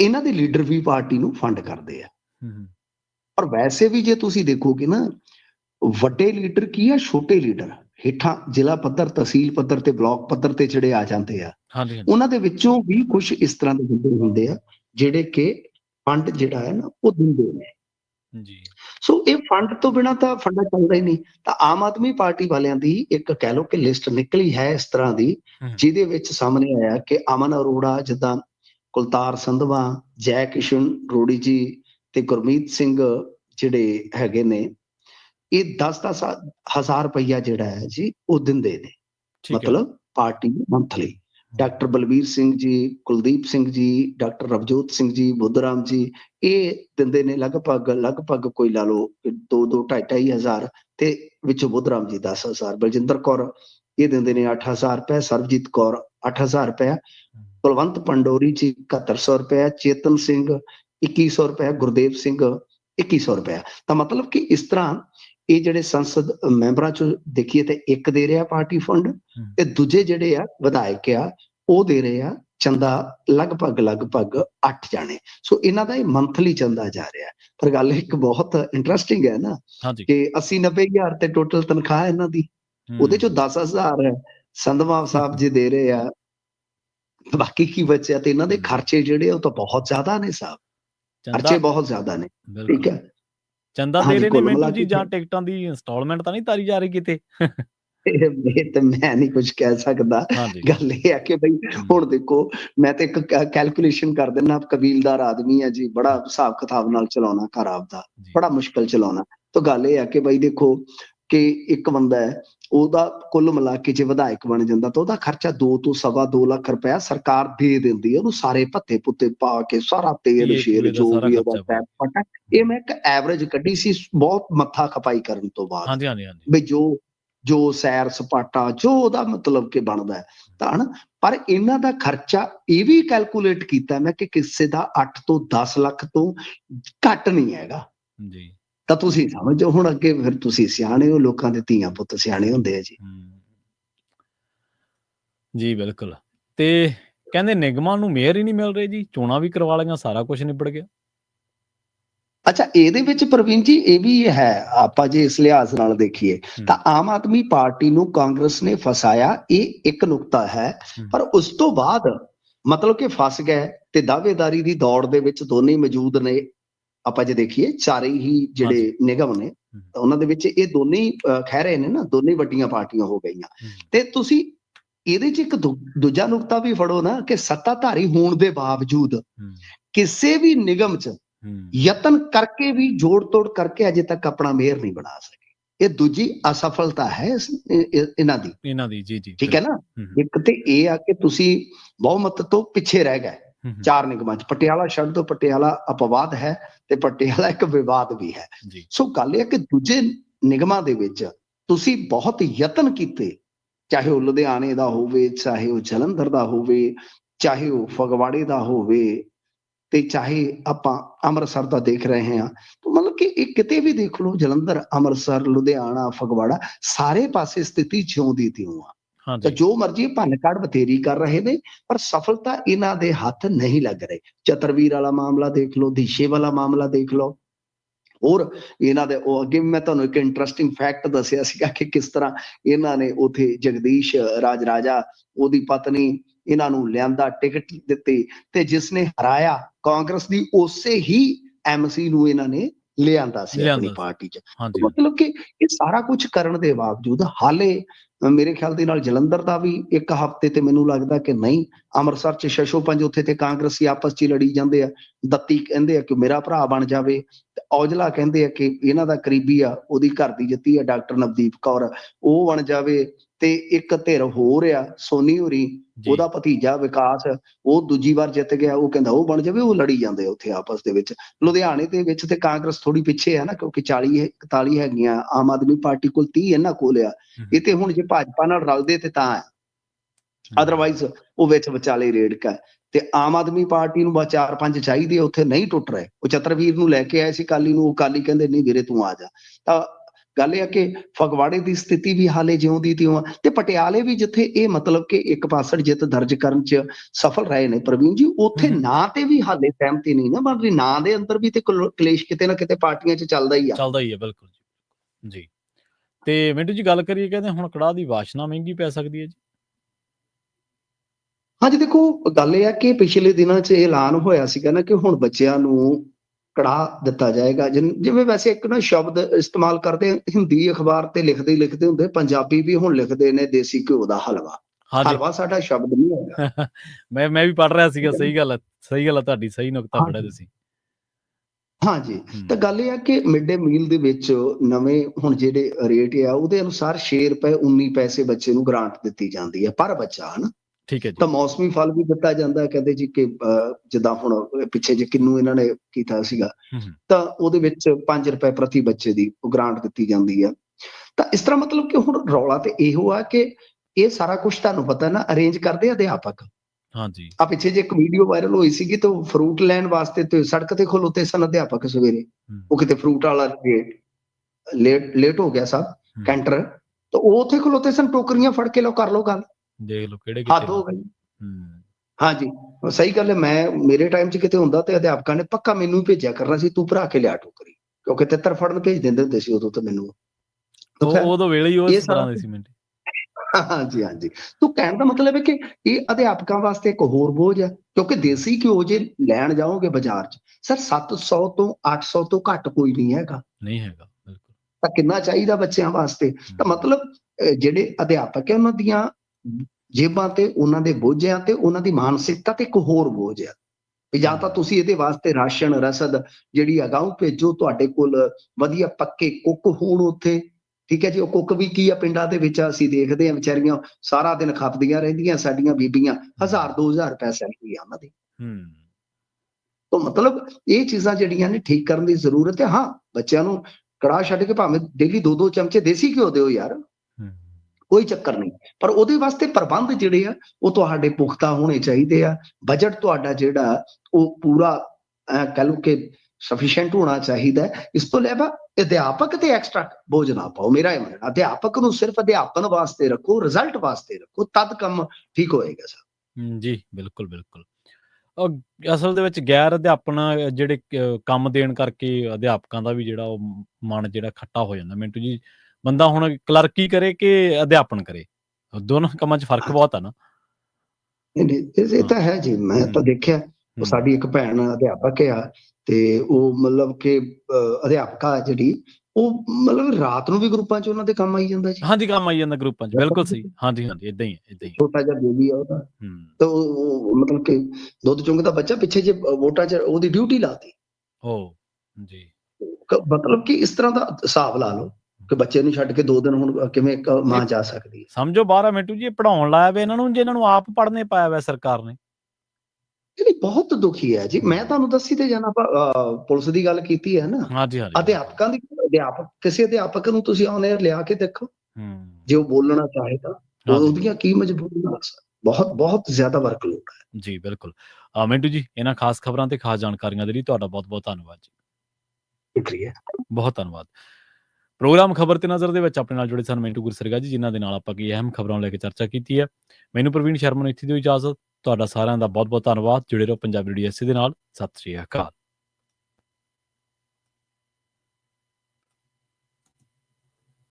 ਇਹਨਾਂ ਦੇ ਲੀਡਰ ਵੀ ਪਾਰਟੀ ਨੂੰ ਫੰਡ ਕਰਦੇ ਆ। ਪਰ ਵੈਸੇ ਵੀ ਜੇ ਤੁਸੀਂ ਦੇਖੋਗੇ ਨਾ ਵੱਡੇ ਲੀਡਰ ਕੀ ਆ? ਛੋਟੇ ਲੀਡਰ ਹੇਠਾਂ ਜ਼ਿਲ੍ਹਾ ਪੱਧਰ ਤਹਿਸੀਲ ਪੱਧਰ ਤੇ ਬਲਾਕ ਪੱਧਰ ਤੇ ਜਿਹੜੇ ਆ ਜਾਂਦੇ ਆ। ਉਹਨਾਂ ਦੇ ਵਿੱਚੋਂ ਵੀ ਕੁਝ ਇਸ ਤਰ੍ਹਾਂ ਦੇ ਬੰਦੇ ਹੁੰਦੇ ਆ ਜਿਹੜੇ ਕਿ ਫੰਡ ਜਿਹੜਾ ਹੈ ਨਾ ਉਹ ਦਿੰਦੇ ਨੇ। ਜੀ। ਸੋ ਇਹ ਫੰਡ ਤੋਂ ਬਿਨਾ ਤਾਂ ਫੰਡਾ ਚੱਲਦਾ ਹੀ ਨਹੀਂ। ਤਾਂ ਆਮ ਆਦਮੀ ਪਾਰਟੀ ਵਾਲਿਆਂ ਦੀ ਇੱਕ ਕਹਿ ਲਓ ਕਿ ਲਿਸਟ ਨਿਕਲੀ ਹੈ ਇਸ ਤਰ੍ਹਾਂ ਦੀ ਜਿਹਦੇ ਵਿੱਚ ਸਾਹਮਣੇ ਆਇਆ ਕਿ ਅਮਨ ਅਰੋੜਾ ਜਿੱਦਾਂ ਕੁਲਤਾਰ ਸੰਧਵਾ ਜੈ ਕਿਸ਼ਨ ਰੋੜੀ ਜੀ ਤੇ ਗੁਰਮੀਤ ਸਿੰਘ ਜਿਹੜੇ ਹੈਗੇ ਨੇ ਇਹ 10-10 ਹਜ਼ਾਰ ਰੁਪਈਆ ਜਿਹੜਾ ਹੈ ਜੀ ਉਹ ਦਿੰਦੇ ਨੇ। ਮਤਲਬ party monthly. Doctor Balbir Singh ji Kuldeep Singh ਜੀ ਡਾਕਟਰ ਰਵਜੋਤ ਸਿੰਘ ਜੀ ਬੁੱਧਰਾਮ ਜੀ ਇਹ ਦਿੰਦੇ ਨੇ ਲਗਭਗ ਲਗਭਗ ਕੋਈ ਲਾ ਲਓ 2 2 2.5 ਹਜ਼ਾਰ ਤੇ ਵਿੱਚੋਂ ਬੁੱਧਰਾਮ ਜੀ 10000 ਬਲਜਿੰਦਰ ਕੌਰ ਇਹ ਦਿੰਦੇ ਨੇ 8000 ਰੁਪਏ ਸਰਬਜੀਤ ਕੌਰ 8000 ਰੁਪਏ ਕੁਲਵੰਤ ਪੰਡੋਰੀ ਜੀ 7100 ਰੁਪਏ ਚੇਤਨ ਸਿੰਘ 2100 ਰੁਪਏ ਗੁਰਦੇਵ ਸਿੰਘ 2100 ਰੁਪਏ। ਤਾਂ ਮਤਲਬ ਕਿ ਇਸ ਤਰ੍ਹਾਂ ਇਹ ਜਿਹੜੇ ਸੰਸਦ ਮੈਂਬਰਾਂ ਚ ਦੇਖੀਏ ਤੇ ਇੱਕ ਦੇ ਰਿਹਾ ਪਾਰਟੀ ਫੰਡ ਤੇ ਦੂਜੇ ਜਿਹੜੇ ਆ ਵਿਧਾਇਕ ਆ ਉਹ ਦੇ ਰਹੇ ਆ ਚੰਦਾ ਲਗਭਗ ਲਗਭਗ 8 ਜਾਣੇ। ਸੋ ਇਹਨਾਂ ਦਾ ਇਹ ਮੰਥਲੀ ਚੰਦਾ ਜਾ ਰਿਹਾ। ਪਰ ਗੱਲ ਇੱਕ ਬਹੁਤ ਇੰਟਰਸਟਿੰਗ ਹੈ ਨਾ ਕਿ 80 90 ਹਜ਼ਾਰ ਤੇ ਟੋਟਲ ਤਨਖਾਹ ਇਹਨਾਂ ਦੀ। ਉਹਦੇ ਚੋਂ 10000 ਹੈ ਸੰਧਵਾ ਸਾਹਿਬ ਜੀ ਦੇ ਰਹੇ ਆ। ਬਾਕੀ ਕੀ ਬਚਿਆ ਤੇ ਇਹਨਾਂ ਦੇ। ਖਰਚੇ ਜਿਹੜੇ ਉਹ ਤਾਂ ਬਹੁਤ ਜ਼ਿਆਦਾ ਨੇ ਸਾਹਿਬ। ਖਰਚੇ ਬਹੁਤ ਜ਼ਿਆਦਾ ਨੇ। ਠੀਕ ਹੈ? ਚੰਦਾ ਦੇ ਰਹੇ ਨੇ ਮਿਲਾ ਜੀ ਜਾਂ ਟਿਕਟਾਂ ਦੀ ਇੰਸਟਾਲਮੈਂਟ ਤਾਂ ਨਹੀਂ ਤਾਰੀ ਜਾ ਰਹੀ ਕਿਤੇ? ਇਹ ਤੇ ਮੈਂ ਨਹੀਂ ਕੁਝ ਕਹਿ ਸਕਦਾ। ਗੱਲ ਇਹ ਹੈ ਕਿ ਬਈ ਹੁਣ ਦੇਖੋ ਮੈਂ ਤੇ ਇੱਕ ਕੈਲਕੂਲੇਸ਼ਨ ਕਰ ਦਿੰਦਾ ਕਬੀਲਦਾਰ ਆਦਮੀ ਹੈ ਜੀ ਬੜਾ ਹਿਸਾਬ ਕਿਤਾਬ ਨਾਲ ਚਲਾਉਣਾ ਘਰ ਆਪਦਾ ਬੜਾ ਮੁਸ਼ਕਲ ਚਲਾਉਣਾ। ਤਾਂ ਗੱਲ ਇਹ ਹੈ ਕਿ ਬਈ ਦੇਖੋ ਕਿ ਇੱਕ ਬੰਦਾ ਹੈ ਉਹਦਾ ਕੁੱਲ ਮਿਲਾ ਕੇ ਜੇ ਵਿਧਾਇਕ ਬਣ ਜਾਂਦਾ ਤਾਂ ਉਹਦਾ ਖਰਚਾ 2 ਤੋਂ ਸਵਾ 2 ਲੱਖ ਰੁਪਇਆ ਸਰਕਾਰ ਦੇ ਦਿੰਦੀ ਹੈ ਉਹਨੂੰ ਸਾਰੇ ਭੱਤੇ ਪੁੱਤੇ ਪਾ ਕੇ ਸਾਰਾ ਤੇਲ ਸ਼ੇਰ ਜੋ ਵੀ ਉਹਦਾ ਪੈਪ ਪਟਾ। ਇਹ ਮੈਂ ਇੱਕ ਐਵਰੇਜ ਕੱਢੀ ਸੀ ਬਹੁਤ ਮੱਥਾ ਖਪਾਈ ਕਰਨ ਤੋਂ ਬਾਅਦ। ਹਾਂਜੀ ਹਾਂਜੀ ਹਾਂਜੀ। ਵੀ ਜੋ ਜੋ ਸੈਰ ਸਪਾਟਾ ਜੋ ਉਹਦਾ ਮਤਲਬ ਕਿ ਬਣਦਾ ਤਾਂ ਪਰ ਇਹਨਾਂ ਦਾ ਖਰਚਾ ਇਹ ਵੀ ਕੈਲਕੂਲੇਟ ਕੀਤਾ ਮੈਂ ਕਿ ਕਿਸੇ ਦਾ 8 ਤੋਂ 10 ਲੱਖ ਤੋਂ ਘੱਟ ਨਹੀਂ ਹੈਗਾ। ਜੀ। ਤਾਂ ਤੁਸੀਂ ਸਮਝੋ ਹੁਣ ਅੱਗੇ ਫਿਰ ਤੁਸੀਂ ਸਿਆਣੇ ਹੋ ਲੋਕਾਂ ਦੇ ਧੀਆਂ ਪੁੱਤ ਸਿਆਣੇ ਹੁੰਦੇ ਆ ਜੀ। ਜੀ ਬਿਲਕੁਲ। ਤੇ ਕਹਿੰਦੇ ਨਿਗਮਾਂ ਨੂੰ ਮੇਅਰ ਹੀ ਨਹੀਂ ਮਿਲ ਰਹੇ ਜੀ ਚੋਣਾਂ ਵੀ ਕਰਵਾ ਲਈਆਂ ਸਾਰਾ ਕੁਝ ਨਿਬੜ ਗਿਆ। ਅੱਛਾ ਇਹਦੇ ਵਿੱਚ ਪ੍ਰਵੀਨ ਜੀ ਇਹ ਵੀ ਹੈ ਆਪਾਂ ਜੇ ਇਸ ਲਿਹਾਜ਼ ਨਾਲ ਦੇਖੀਏ। ਤਾਂ ਆਮ ਆਦਮੀ ਪਾਰਟੀ ਨੂੰ ਕਾਂਗਰਸ ਨੇ ਫਸਾਇਆ ਇਹ ਇੱਕ ਨੁਕਤਾ ਹੈ। ਪਰ ਉਸ ਤੋਂ ਬਾਅਦ ਮਤਲਬ ਕਿ ਫਸ ਗਏ ਤੇ ਦਾਅਵੇਦਾਰੀ ਦੀ ਦੌੜ ਦੇ ਵਿੱਚ ਦੋਨੇ ਮੌਜੂਦ ਨੇ ਆਪਾਂ ਜੇ ਦੇਖੀਏ ਚਾਰੇ ਹੀ ਜਿਹੜੇ ਨਿਗਮ ਨੇ ਉਹਨਾਂ ਦੇ ਵਿੱਚ ਇਹ ਦੋਨੇ ਹੀ ਖਹਿ ਰਹੇ ਨੇ ਨਾ ਦੋਨੇ ਵੱਡੀਆਂ ਪਾਰਟੀਆਂ ਹੋ ਗਈਆਂ। ਤੇ ਤੁਸੀਂ ਇਹਦੇ 'ਚ ਇੱਕ ਦੂਜਾ ਨੁਕਤਾ ਵੀ ਫੜੋ ਨਾ ਕਿ ਸੱਤਾਧਾਰੀ ਹੋਣ ਦੇ ਬਾਵਜੂਦ ਕਿਸੇ ਵੀ ਨਿਗਮ 'ਚ ਯਤਨ ਕਰਕੇ ਵੀ ਜੋੜ ਤੋੜ ਕਰਕੇ ਅਜੇ ਤੱਕ ਆਪਣਾ ਮੇਅਰ ਨਹੀਂ ਬਣਾ ਸਕੇ। ਇਹ ਦੂਜੀ ਅਸਫਲਤਾ ਹੈ ਇਹਨਾਂ ਦੀ। ਇਹਨਾਂ ਦੀ ਜੀ ਜੀ ਠੀਕ ਹੈ ਨਾ? ਇੱਕ ਤੇ ਇਹ ਆ ਕਿ ਤੁਸੀਂ ਬਹੁਮਤ ਤੋਂ ਪਿੱਛੇ ਰਹਿ ਗਏ। ਚਾਰ ਨਿਗਮਾਂ 'ਚ। ਪਟਿਆਲਾ ਛੱਡ ਦੋ ਪਟਿਆਲਾ ਅਪਵਾਦ ਹੈ ਤੇ ਪਟਿਆਲਾ ਇੱਕ ਵਿਵਾਦ ਵੀ ਹੈ। ਸੋ ਗੱਲ ਇਹ ਕਿ ਦੂਜੇ ਨਿਗਮਾਂ ਦੇ ਵਿੱਚ ਤੁਸੀਂ ਬਹੁਤ ਯਤਨ ਕੀਤੇ ਚਾਹੇ ਉਹ ਲੁਧਿਆਣੇ ਦਾ ਹੋਵੇ ਚਾਹੇ ਉਹ ਜਲੰਧਰ ਦਾ ਹੋਵੇ ਚਾਹੇ ਉਹ ਫਗਵਾੜੇ ਦਾ ਹੋਵੇ ਤੇ ਚਾਹੇ ਆਪਾਂ ਅੰਮ੍ਰਿਤਸਰ ਦਾ ਦੇਖ ਰਹੇ ਹਾਂ ਤਾਂ ਮਤਲਬ ਕਿ ਇਹ ਕਿਤੇ ਵੀ ਦੇਖ ਲਓ ਜਲੰਧਰ ਅੰਮ੍ਰਿਤਸਰ ਲੁਧਿਆਣਾ ਫਗਵਾੜਾ ਸਾਰੇ ਪਾਸੇ ਸਥਿਤੀ ਜਿਉਂ ਦੀ ਤਿਉਂ ਆ। ਤਾਂ ਜੀ ਮਰਜ਼ੀ ਭੰਨ ਕੱਢ ਬਥੇਰੀ ਕਰ ਰਹੇ ਨੇ ਪਰ ਸਫਲਤਾ ਇਹਨਾਂ ਦੇ ਹੱਥ ਨਹੀਂ ਲੱਗ ਰਹੀ। ਚਤਰਵੀਰ ਵਾਲਾ ਮਾਮਲਾ ਦੇਖ ਲਓ ਦੀਸ਼ੇ ਵਾਲਾ ਮਾਮਲਾ ਦੇਖ ਲਓ। ਹੋਰ ਇਹਨਾਂ ਦੇ ਉਹ ਅੱਗੇ ਮੈਂ ਤੁਹਾਨੂੰ ਇੱਕ ਇੰਟਰਸਟਿੰਗ ਫੈਕਟ ਦੱਸਿਆ ਸੀਗਾ ਕਿ ਕਿਸ ਤਰ੍ਹਾਂ ਇਹਨਾਂ ਨੇ ਉਥੇ ਜਗਦੀਸ਼ ਰਾਜ ਰਾਜਾ ਉਹਦੀ ਪਤਨੀ ਇਹਨਾਂ ਨੂੰ ਲਿਆਂਦਾ ਟਿਕਟ ਦਿੱਤੀ ਤੇ ਜਿਸ ਨੇ ਹਰਾਇਆ ਕਾਂਗਰਸ ਦੀ ਉਸੇ ਹੀ ਐਮਸੀ ਨੂੰ ਇਹਨਾਂ ਨੇ ਲਿਆਂਦਾ ਸੀ ਆਪਣੀ। ਪਾਰਟੀ 'ਚ। ਮਤਲਬ ਕਿ ਇਹ ਸਾਰਾ ਕੁਝ ਕਰਨ ਦੇ ਬਾਵਜੂਦ ਹਾਲੇ ਮੇਰੇ ਖਿਆਲ ਦੇ ਨਾਲ ਜਲੰਧਰ ਦਾ ਵੀ ਇੱਕ ਹਫ਼ਤੇ ਤੇ ਮੈਨੂੰ ਲੱਗਦਾ ਕਿ ਨਹੀਂ ਅੰਮ੍ਰਿਤਸਰ ਚ ਸ਼ਸ਼ੋ ਪੰਜ ਉੱਥੇ ਤੇ ਕਾਂਗਰਸੀ ਆਪਸ ਚ ਲੜੀ ਜਾਂਦੇ ਆ। ਦੱਤੀ ਕਹਿੰਦੇ ਆ ਕਿ ਮੇਰਾ ਭਰਾ ਬਣ ਜਾਵੇ। ਤੇ ਔਜਲਾ ਕਹਿੰਦੇ ਆ ਕਿ ਇਹਨਾਂ ਦਾ ਕਰੀਬੀ ਆ ਉਹਦੀ ਘਰ ਦੀ ਜੱਤੀ ਆ ਡਾਕਟਰ ਨਵਦੀਪ ਕੌਰ। ਉਹ ਬਣ ਜਾਵੇ। ਤੇ ਇੱਕ ਧਿਰ ਹੋ ਰਿਹਾ ਸੋਨੀ ਹੋਰੀ ਉਹਦਾ ਭਤੀਜਾ ਵਿਕਾਸ ਉਹ ਦੂਜੀ ਵਾਰ ਜਿੱਤ ਗਿਆ ਉਹ ਕਹਿੰਦਾ ਉਹ ਬਣ ਜਾਵੇ ਉਹ ਲੜੀ ਜਾਂਦੇ ਆ ਉੱਥੇ ਆਪਸ ਦੇ ਵਿੱਚ। ਲੁਧਿਆਣੇ ਦੇ ਵਿੱਚ ਤੇ ਕਾਂਗਰਸ ਥੋੜੀ ਪਿੱਛੇ ਹੈ ਨਾ ਕਿਉਂਕਿ 40 ਹੈ 41 ਹੈਗੀਆਂ ਆਮ ਆਦਮੀ ਪਾਰਟੀ ਕੋਲ 30 ਇਹਨਾਂ ਕੋਲ ਆ। ਇਹ ਤੇ ਹੁਣ ਜੇ ਭਾਜਪਾ ਨਾਲ ਰਲਦੇ ਤੇ ਤਾਂ ਅਦਰਵਾਈਜ਼ ਉਹ ਵਿੱਚ ਵਿਚਾਲੇ ਰੇੜਕਾ। ਤੇ ਆਮ ਆਦਮੀ ਪਾਰਟੀ ਨੂੰ ਬਸ ਚਾਰ ਪੰਜ ਚਾਹੀਦੇ ਆ, ਉੱਥੇ ਨਹੀਂ ਟੁੱਟ ਰਹੇ। ਉਹ ਚਤਰਵੀਰ ਨੂੰ ਲੈ ਕੇ ਆਏ ਸੀ ਕਾਲੀ ਨੂੰ ਉਹ ਕਾਲੀ ਕਹਿੰਦੇ ਨਹੀਂ ਵੀਰੇ ਤੂੰ ਆ ਜਾ। ਤਾਂ ਗੱਲ ਇਹ ਆ ਕਿ ਫਗਵਾੜੇ ਦੀ ਸਥਿਤੀ ਵੀ ਹਾਲੇ ਜਿਉਂ ਦੀ ਤਿਉਂ ਆ। ਤੇ ਪਟਿਆਲੇ ਵੀ ਜਿੱਥੇ ਇਹ ਮਤਲਬ ਕਿ ਇੱਕ ਪਾਸੜ ਜਿੱਤ ਦਰਜ ਕਰਨ ਚ ਸਫਲ ਰਹੇ ਨੇ ਪ੍ਰਵੀਨ ਜੀ ਉੱਥੇ। ਨਾਂ ਤੇ ਵੀ ਹਾਲੇ ਸਹਿਮਤੀ ਨਹੀਂ ਨਾ ਬਣ ਰਹੀ। ਨਾਂ ਦੇ ਅੰਦਰ ਵੀ ਤੇ ਕਲ- ਕਲੇਸ਼ ਕਿਤੇ ਨਾ ਕਿਤੇ ਪਾਰਟੀਆਂ ਚ ਚੱਲਦਾ ਹੀ ਆ। ਚੱਲਦਾ ਹੀ ਹੈ ਬਿਲਕੁਲ ਜੀ ਜੀ। ਤੇ ਮਿੰਟੂ ਜੀ ਗੱਲ ਕਰੀਏ ਕਹਿੰਦੇ ਹੁਣ ਕੜਾਹ ਦੀ ਵਾਸ਼ਨਾ ਮਹਿੰਗੀ ਪੈ ਸਕਦੀ ਹੈ ਜੀ? ਹਾਂਜੀ ਦੇਖੋ ਗੱਲ ਇਹ ਆ ਕਿ ਪਿਛਲੇ ਦਿਨਾਂ 'ਚ ਐਲਾਨ ਹੋਇਆ ਸੀਗਾ ਨਾ ਕਿ ਹੁਣ ਬੱਚਿਆਂ ਨੂੰ ਕੜਾਹ ਦਿੱਤਾ ਜਾਏਗਾ। ਜਿਵੇਂ ਵੈਸੇ ਇੱਕ ਨਾ ਸ਼ਬਦ ਇਸਤੇਮਾਲ ਕਰਦੇ ਹਿੰਦੀ ਅਖਬਾਰ ਤੇ ਲਿਖਦੇ ਲਿਖਦੇ ਹੁੰਦੇ ਪੰਜਾਬੀ ਵੀ ਹੁਣ ਲਿਖਦੇ ਨੇ ਦੇਸੀ ਘਿਓ ਦਾ ਹਲਵਾ। ਹਲਵਾ ਸਾਡਾ ਸ਼ਬਦ ਨਹੀਂ ਹੈਗਾ। [LAUGHS] ਮੈਂ ਮੈਂ ਵੀ ਪੜ ਰਿਹਾ ਸੀਗਾ ਸਹੀ ਗੱਲ ਹੈ ਸਹੀ ਗੱਲ ਹੈ ਤੁਹਾਡੀ ਸਹੀ ਨੁਕਤਾ ਫੜਿਆ। ਤੁਸੀਂ। ਹਾਂਜੀ। ਤਾਂ ਗੱਲ ਇਹ ਆ ਕਿ ਮਿਡ ਡੇ ਮੀਲ ਦੇ ਵਿੱਚ ਨਵੇਂ ਹੁਣ ਜਿਹੜੇ ਰੇਟ ਆ ਉਹਦੇ ਅਨੁਸਾਰ 6 ਰੁਪਏ 19 ਪੈਸੇ ਬੱਚੇ ਨੂੰ ਗ੍ਰਾਂਟ ਦਿੱਤੀ ਜਾਂਦੀ ਹੈ ਪਰ ਬੱਚਾ ਹਨਾ। ਠੀਕ ਹੈ ਜੀ। ਤਾਂ ਮੌਸਮੀ ਫਲ ਵੀ ਦਿੱਤਾ ਜਾਂਦਾ ਕਹਿੰਦੇ ਜੀ ਕਿ ਜਿੱਦਾਂ ਹੁਣ ਪਿੱਛੇ ਜੇ ਕਿੰਨੂ ਇਹਨਾਂ ਨੇ ਕੀਤਾ ਸੀਗਾ। ਤਾਂ ਉਹਦੇ ਵਿੱਚ 5 ਰੁਪਏ ਪ੍ਰਤੀ ਬੱਚੇ ਦੀ ਗ੍ਰਾਂਟ ਦਿੱਤੀ ਜਾਂਦੀ ਆ ਤਾਂ ਇਸ ਤਰ੍ਹਾਂ ਮਤਲਬ ਕਿ ਹੁਣ ਰੌਲਾ ਤੇ ਇਹੋ ਆ ਕਿ ਇਹ ਸਾਰਾ ਕੁਝ ਤੁਹਾਨੂੰ ਪਤਾ ਨਾ ਅਰੇਂਜ ਕਰਦੇ ਆ ਅਧਿਆਪਕ। ਹਾਂ ਜੀ ਆ ਪਿੱਛੇ ਜੇ ਇੱਕ ਵੀਡੀਓ ਵਾਇਰਲ ਹੋਈ ਸੀਗੀ ਤੇ ਫਰੂਟ ਲੈਣ ਵਾਸਤੇ ਤੇ ਸੜਕ ਤੇ ਖਲੋਤੇ ਸਨ ਅਧਿਆਪਕ ਸਵੇਰੇ। ਉਹ ਕਿਤੇ ਫਰੂਟ ਵਾਲਾ ਲੇਟ ਲੇਟ ਹੋ ਗਿਆ ਸਭ ਕੈਂਟਰ ਤਾਂ ਉਹ ਉੱਥੇ ਖਲੋਤੇ ਸਨ ਟੋਕਰੀਆਂ ਫੜ ਕੇ ਲਓ ਕਰ ਲਓ ਗੱਲ। ਦੇਖ ਲਓ ਕਿਹੜੇ ਹੱਦ ਕਿਤੇ ਹੋ ਗਈ। ਹਮ, ਹਾਂਜੀ। ਸਹੀ ਗੱਲ ਹੈ ਮੈਂ ਮੇਰੇ ਟਾਈਮ 'ਚ ਕਿਤੇ ਹੁੰਦਾ ਤੇ ਅਧਿਆਪਕਾਂ ਨੇ ਪੱਕਾ ਮੈਨੂੰ ਹੀ ਭੇਜਿਆ ਕਰਨਾ ਸੀ ਤੂੰ ਭਰਾ ਕੇ ਲਿਆ ਟੋਕਰੀ। ਕਿਉਂਕਿ ਤਿੱਤਰ ਫੜਨ ਭੇਜ ਦਿੰਦੇ ਹੁੰਦੇ ਸੀ ਉਦੋਂ ਤਾਂ ਮੈਨੂੰ। ਉਹ ਉਦੋਂ ਵੇਲੇ ਹੀ ਉਸ ਤਰ੍ਹਾਂ ਦੇ ਸੀ ਮਿੰਟ। ਹਾਂਜੀ ਹਾਂਜੀ। ਤੂੰ ਕਹਿਣ ਦਾ ਮਤਲਬ ਹੈ ਕਿ ਇਹ ਅਧਿਆਪਕਾਂ ਵਾਸਤੇ ਇੱਕ ਹੋਰ ਬੋਝ ਹੈ ਕਿਉਂਕਿ ਦੇਸੀ ਘਿਓ ਜੇ ਲੈਣ ਜਾਓਗੇ ਬਾਜ਼ਾਰ 'ਚ ਸਰ 700 ਤੋਂ 800 ਤੋਂ ਘੱਟ ਕੋਈ ਨਹੀਂ ਹੈਗਾ। ਨਹੀਂ ਹੈਗਾ ਬਿਲਕੁਲ। ਤਾਂ ਕਿੰਨਾ ਚਾਹੀਦਾ ਬੱਚਿਆਂ ਵਾਸਤੇ? ਤਾਂ ਮਤਲਬ ਜਿਹੜੇ ਅਧਿਆਪਕ ਹੈ ਉਹਨਾਂ ਦੀਆਂ ਜੇਬਾਂ ਤੇ ਉਹਨਾਂ ਦੇ ਬੋਝਿਆਂ ਤੇ ਉਹਨਾਂ ਦੀ ਮਾਨਸਿਕਤਾ ਤੇ ਇੱਕ ਹੋਰ ਬੋਝ ਹੈ ਵੀ ਜਾਂ ਤਾਂ ਤੁਸੀਂ ਇਹਦੇ ਵਾਸਤੇ ਰਾਸ਼ਨ ਰਸਦ ਜਿਹੜੀ ਅਗਾਊਂ ਭੇਜੋ ਤੁਹਾਡੇ ਕੋਲ ਵਧੀਆ ਪੱਕੇ ਕੁੱਕ ਹੋਣ ਉੱਥੇ। ਠੀਕ ਹੈ ਜੀ ਉਹ ਕੁੱਕ ਵੀ ਕੀ ਆ ਪਿੰਡਾਂ ਦੇ ਵਿੱਚ ਅਸੀਂ ਦੇਖਦੇ ਆ ਵਿਚਾਰੀਆਂ ਸਾਰਾ ਦਿਨ ਖਪਦੀਆਂ ਰਹਿੰਦੀਆਂ ਸਾਡੀਆਂ ਬੀਬੀਆਂ 1000 2000 ਪੈਸੇ ਸੈਲਰੀ ਆ ਉਹਨਾਂ ਦੀ। ਹਮ ਤਾਂ ਮਤਲਬ ਇਹ ਚੀਜ਼ਾਂ ਜਿਹੜੀਆਂ ਨੇ ਠੀਕ ਕਰਨ ਦੀ ਜ਼ਰੂਰਤ ਹੈ। ਹਾਂ ਬੱਚਿਆਂ ਨੂੰ ਕੜਾਹ ਛੱਡ ਕੇ ਭਾਵੇਂ ਡੇਲੀ ਦੋ ਦੋ ਚਮਚੇ ਦੇਸੀ ਘਿਓ ਦਿਓ ਯਾਰ। ਕੋਈ ਚੱਕਰ ਨਹੀਂ। ਪਰ ਉਹਦੇ ਵਾਸਤੇ ਪ੍ਰਬੰਧ ਜਿਹੜੇ ਆ ਉਹ ਤੁਹਾਡੇ ਪੁਖਤਾ ਹੋਣੇ ਚਾਹੀਦੇ ਆ। ਬਜਟ ਤੁਹਾਡਾ ਜਿਹੜਾ ਉਹ ਪੂਰਾ ਅਹ, ਲਓ ਕਿ ਸਫੀਸ਼ੀਐਂਟ ਹੋਣਾ ਚਾਹੀਦਾ ਇਸ ਤੋਂ ਇਲਾਵਾ ਅਧਿਆਪਕ ਤੇ ਐਕਸਟਰਾ ਬੋਝ ਨਾ ਪਾਓ। ਮੇਰਾ ਇਹ ਮੰਨਣਾ ਅਧਿਆਪਕ ਨੂੰ ਸਿਰਫ ਅਧਿਆਪਨ ਵਾਸਤੇ ਰੱਖੋ ਰਿਜ਼ਲਟ ਵਾਸਤੇ ਰੱਖੋ ਤਦ ਕੰਮ ਠੀਕ ਹੋਏਗਾ ਸਰ। ਜੀ ਬਿਲਕੁਲ ਬਿਲਕੁਲ। ਅਸਲ ਦੇ ਵਿੱਚ ਗੈਰ ਅਧਿਆਪਨ ਜਿਹੜੇ ਕੰਮ ਦੇਣ ਕਰਕੇ ਅਧਿਆਪਕਾਂ ਦਾ ਵੀ ਜਿਹੜਾ ਉਹ ਮਨ ਜਿਹੜਾ ਖੱਟਾ ਹੋ ਜਾਂਦਾ। ਮਿੰਟੂ ਜੀ ਬੰਦਾ ਹੁਣ ਕਲਰਕੀ ਕਰੇ ਕਿ ਅਧਿਆਪਨ ਕਰੇ? ਦੋਨੋਂ ਕੰਮਾਂ 'ਚ ਫ਼ਰਕ ਬਹੁਤ ਆ ਨਾ। ਨਹੀਂ, ਇਹ ਤਾਂ ਹੈ। ਜੀ ਮੈਂ ਤਾਂ ਦੇਖਿਆ ਉਹ ਸਾਡੀ ਇੱਕ ਭੈਣ ਅਧਿਆਪਕ ਆ ਤੇ ਉਹ ਮਤਲਬ ਕਿ ਅਧਿਆਪਕਾ ਜਿਹੜੀ ਉਹ ਮਤਲਬ ਰਾਤ ਨੂੰ ਵੀ ਗਰੁੱਪਾਂ 'ਚ ਉਹਨਾਂ ਦੇ ਕੰਮ ਆਈ ਜਾਂਦਾ ਜੀ। ਹਾਂਜੀ ਕੰਮ ਆਈ ਜਾਂਦਾ ਗਰੁੱਪਾਂ 'ਚ ਬਿਲਕੁਲ ਸਹੀ। ਹਾਂਜੀ ਹਾਂਜੀ ਇਦਾਂ ਹੀ ਹੈ ਇਦਾਂ ਹੀ। ਛੋਟਾ ਜਿਹਾ ਬੇਬੀ ਆ ਉਹਦਾ। ਤਾਂ ਮਤਲਬ ਕਿ ਦੁੱਧ ਚੁੰਗਦਾ ਬੱਚਾ ਪਿੱਛੇ ਜੇ ਵੋਟਾਂ 'ਚ ਉਹਦੀ ਡਿਊਟੀ ਲਾਤੀ। ਉਹ ਜੀ। ਮਤਲਬ ਕਿ ਇਸ ਤਰ੍ਹਾਂ ਦਾ ਹਿਸਾਬ ਲਾ ਲਓ। ਕਿ ਬੱਚੇ ਨੂੰ ਛੱਡ ਕੇ ਦੋ ਦਿਨ ਹੁਣ ਕਿਵੇਂ ਇੱਕ ਮਾਂ ਜਾ ਸਕਦੀ ਹੈ? ਸਮਝੋ ਬਾਹਰ ਆ ਮਿੰਟੂ ਜੀ ਪੜਾਉਣ ਲਾਇਆ ਵੇ ਇਹਨਾਂ ਨੂੰ ਜੇ ਇਹਨਾਂ ਨੂੰ ਆਪ ਪੜ੍ਹਨੇ ਪਾਇਆ ਵੇ ਸਰਕਾਰ ਨੇ। ਇਹ ਬਹੁਤ ਦੁਖੀ ਹੈ ਜੀ। ਮੈਂ ਤੁਹਾਨੂੰ ਦੱਸੀ ਤੇ ਜਾਣਾ ਪੁਲਿਸ ਦੀ ਗੱਲ ਕੀਤੀ ਹੈ ਨਾ। ਹਾਂਜੀ ਹਾਂਜੀ। ਅਧਿਆਪਕਾਂ ਦੀ ਅਧਿਆਪਕ ਕਿਸੇ ਅਧਿਆਪਕ ਨੂੰ ਤੁਸੀਂ ਆਨ 에ਅਰ ਲਿਆ ਕੇ ਦੇਖੋ। ਜੇ ਉਹ ਬੋਲਣਾ ਚਾਹੇ ਤਾਂ। ਉਹਦੀਆਂ ਕੀ ਮਜਬੂਰੀਆਂ ਆ ਬਹੁਤ ਬਹੁਤ ਜ਼ਿਆਦਾ ਵਰਕਲੋਡ ਹੈ। ਜੀ ਬਿਲਕੁਲ। ਮਿੰਟੂ ਜੀ ਇਹਨਾਂ ਖਾਸ ਖਬਰਾਂ ਤੇ ਖਾਸ ਜਾਣਕਾਰੀਆਂ ਦੇ ਲਈ ਤੁਹਾਡਾ ਬਹੁਤ ਬਹੁਤ ਧੰਨਵਾਦ ਜੀ। ਸ਼ੁਕਰੀਆ। ਬਹੁਤ ਧੰਨਵਾਦ। ਪ੍ਰੋਗਰਾਮ ਖਬਰ ਤੇ ਨਜ਼ਰ ਦੇ ਵਿੱਚ ਆਪਣੇ ਨਾਲ ਜੁੜੇ ਸਨ ਮਿੰਟੂ ਗੁਰਸਰਗਾ ਜੀ, ਜਿਨ੍ਹਾਂ ਦੇ ਨਾਲ ਆਪਾਂ ਕੀ ਅਹਿਮ ਖਬਰਾਂ ਨੂੰ ਲੈ ਕੇ ਚਰਚਾ ਕੀਤੀ ਹੈ। ਮੈਨੂੰ ਪ੍ਰਵੀਨ ਸ਼ਰਮਾ ਨੂੰ ਇੱਥੇ ਦਿਓ ਇਜਾਜ਼ਤ। ਤੁਹਾਡਾ ਸਾਰਿਆਂ ਦਾ ਬਹੁਤ ਬਹੁਤ ਧੰਨਵਾਦ। ਜੁੜੇ ਰਹੋ ਪੰਜਾਬੀ ਰੇਡੀਓ ਐਸੀ ਦੇ ਨਾਲ। ਸਤਿ ਸ਼੍ਰੀ ਅਕਾਲ।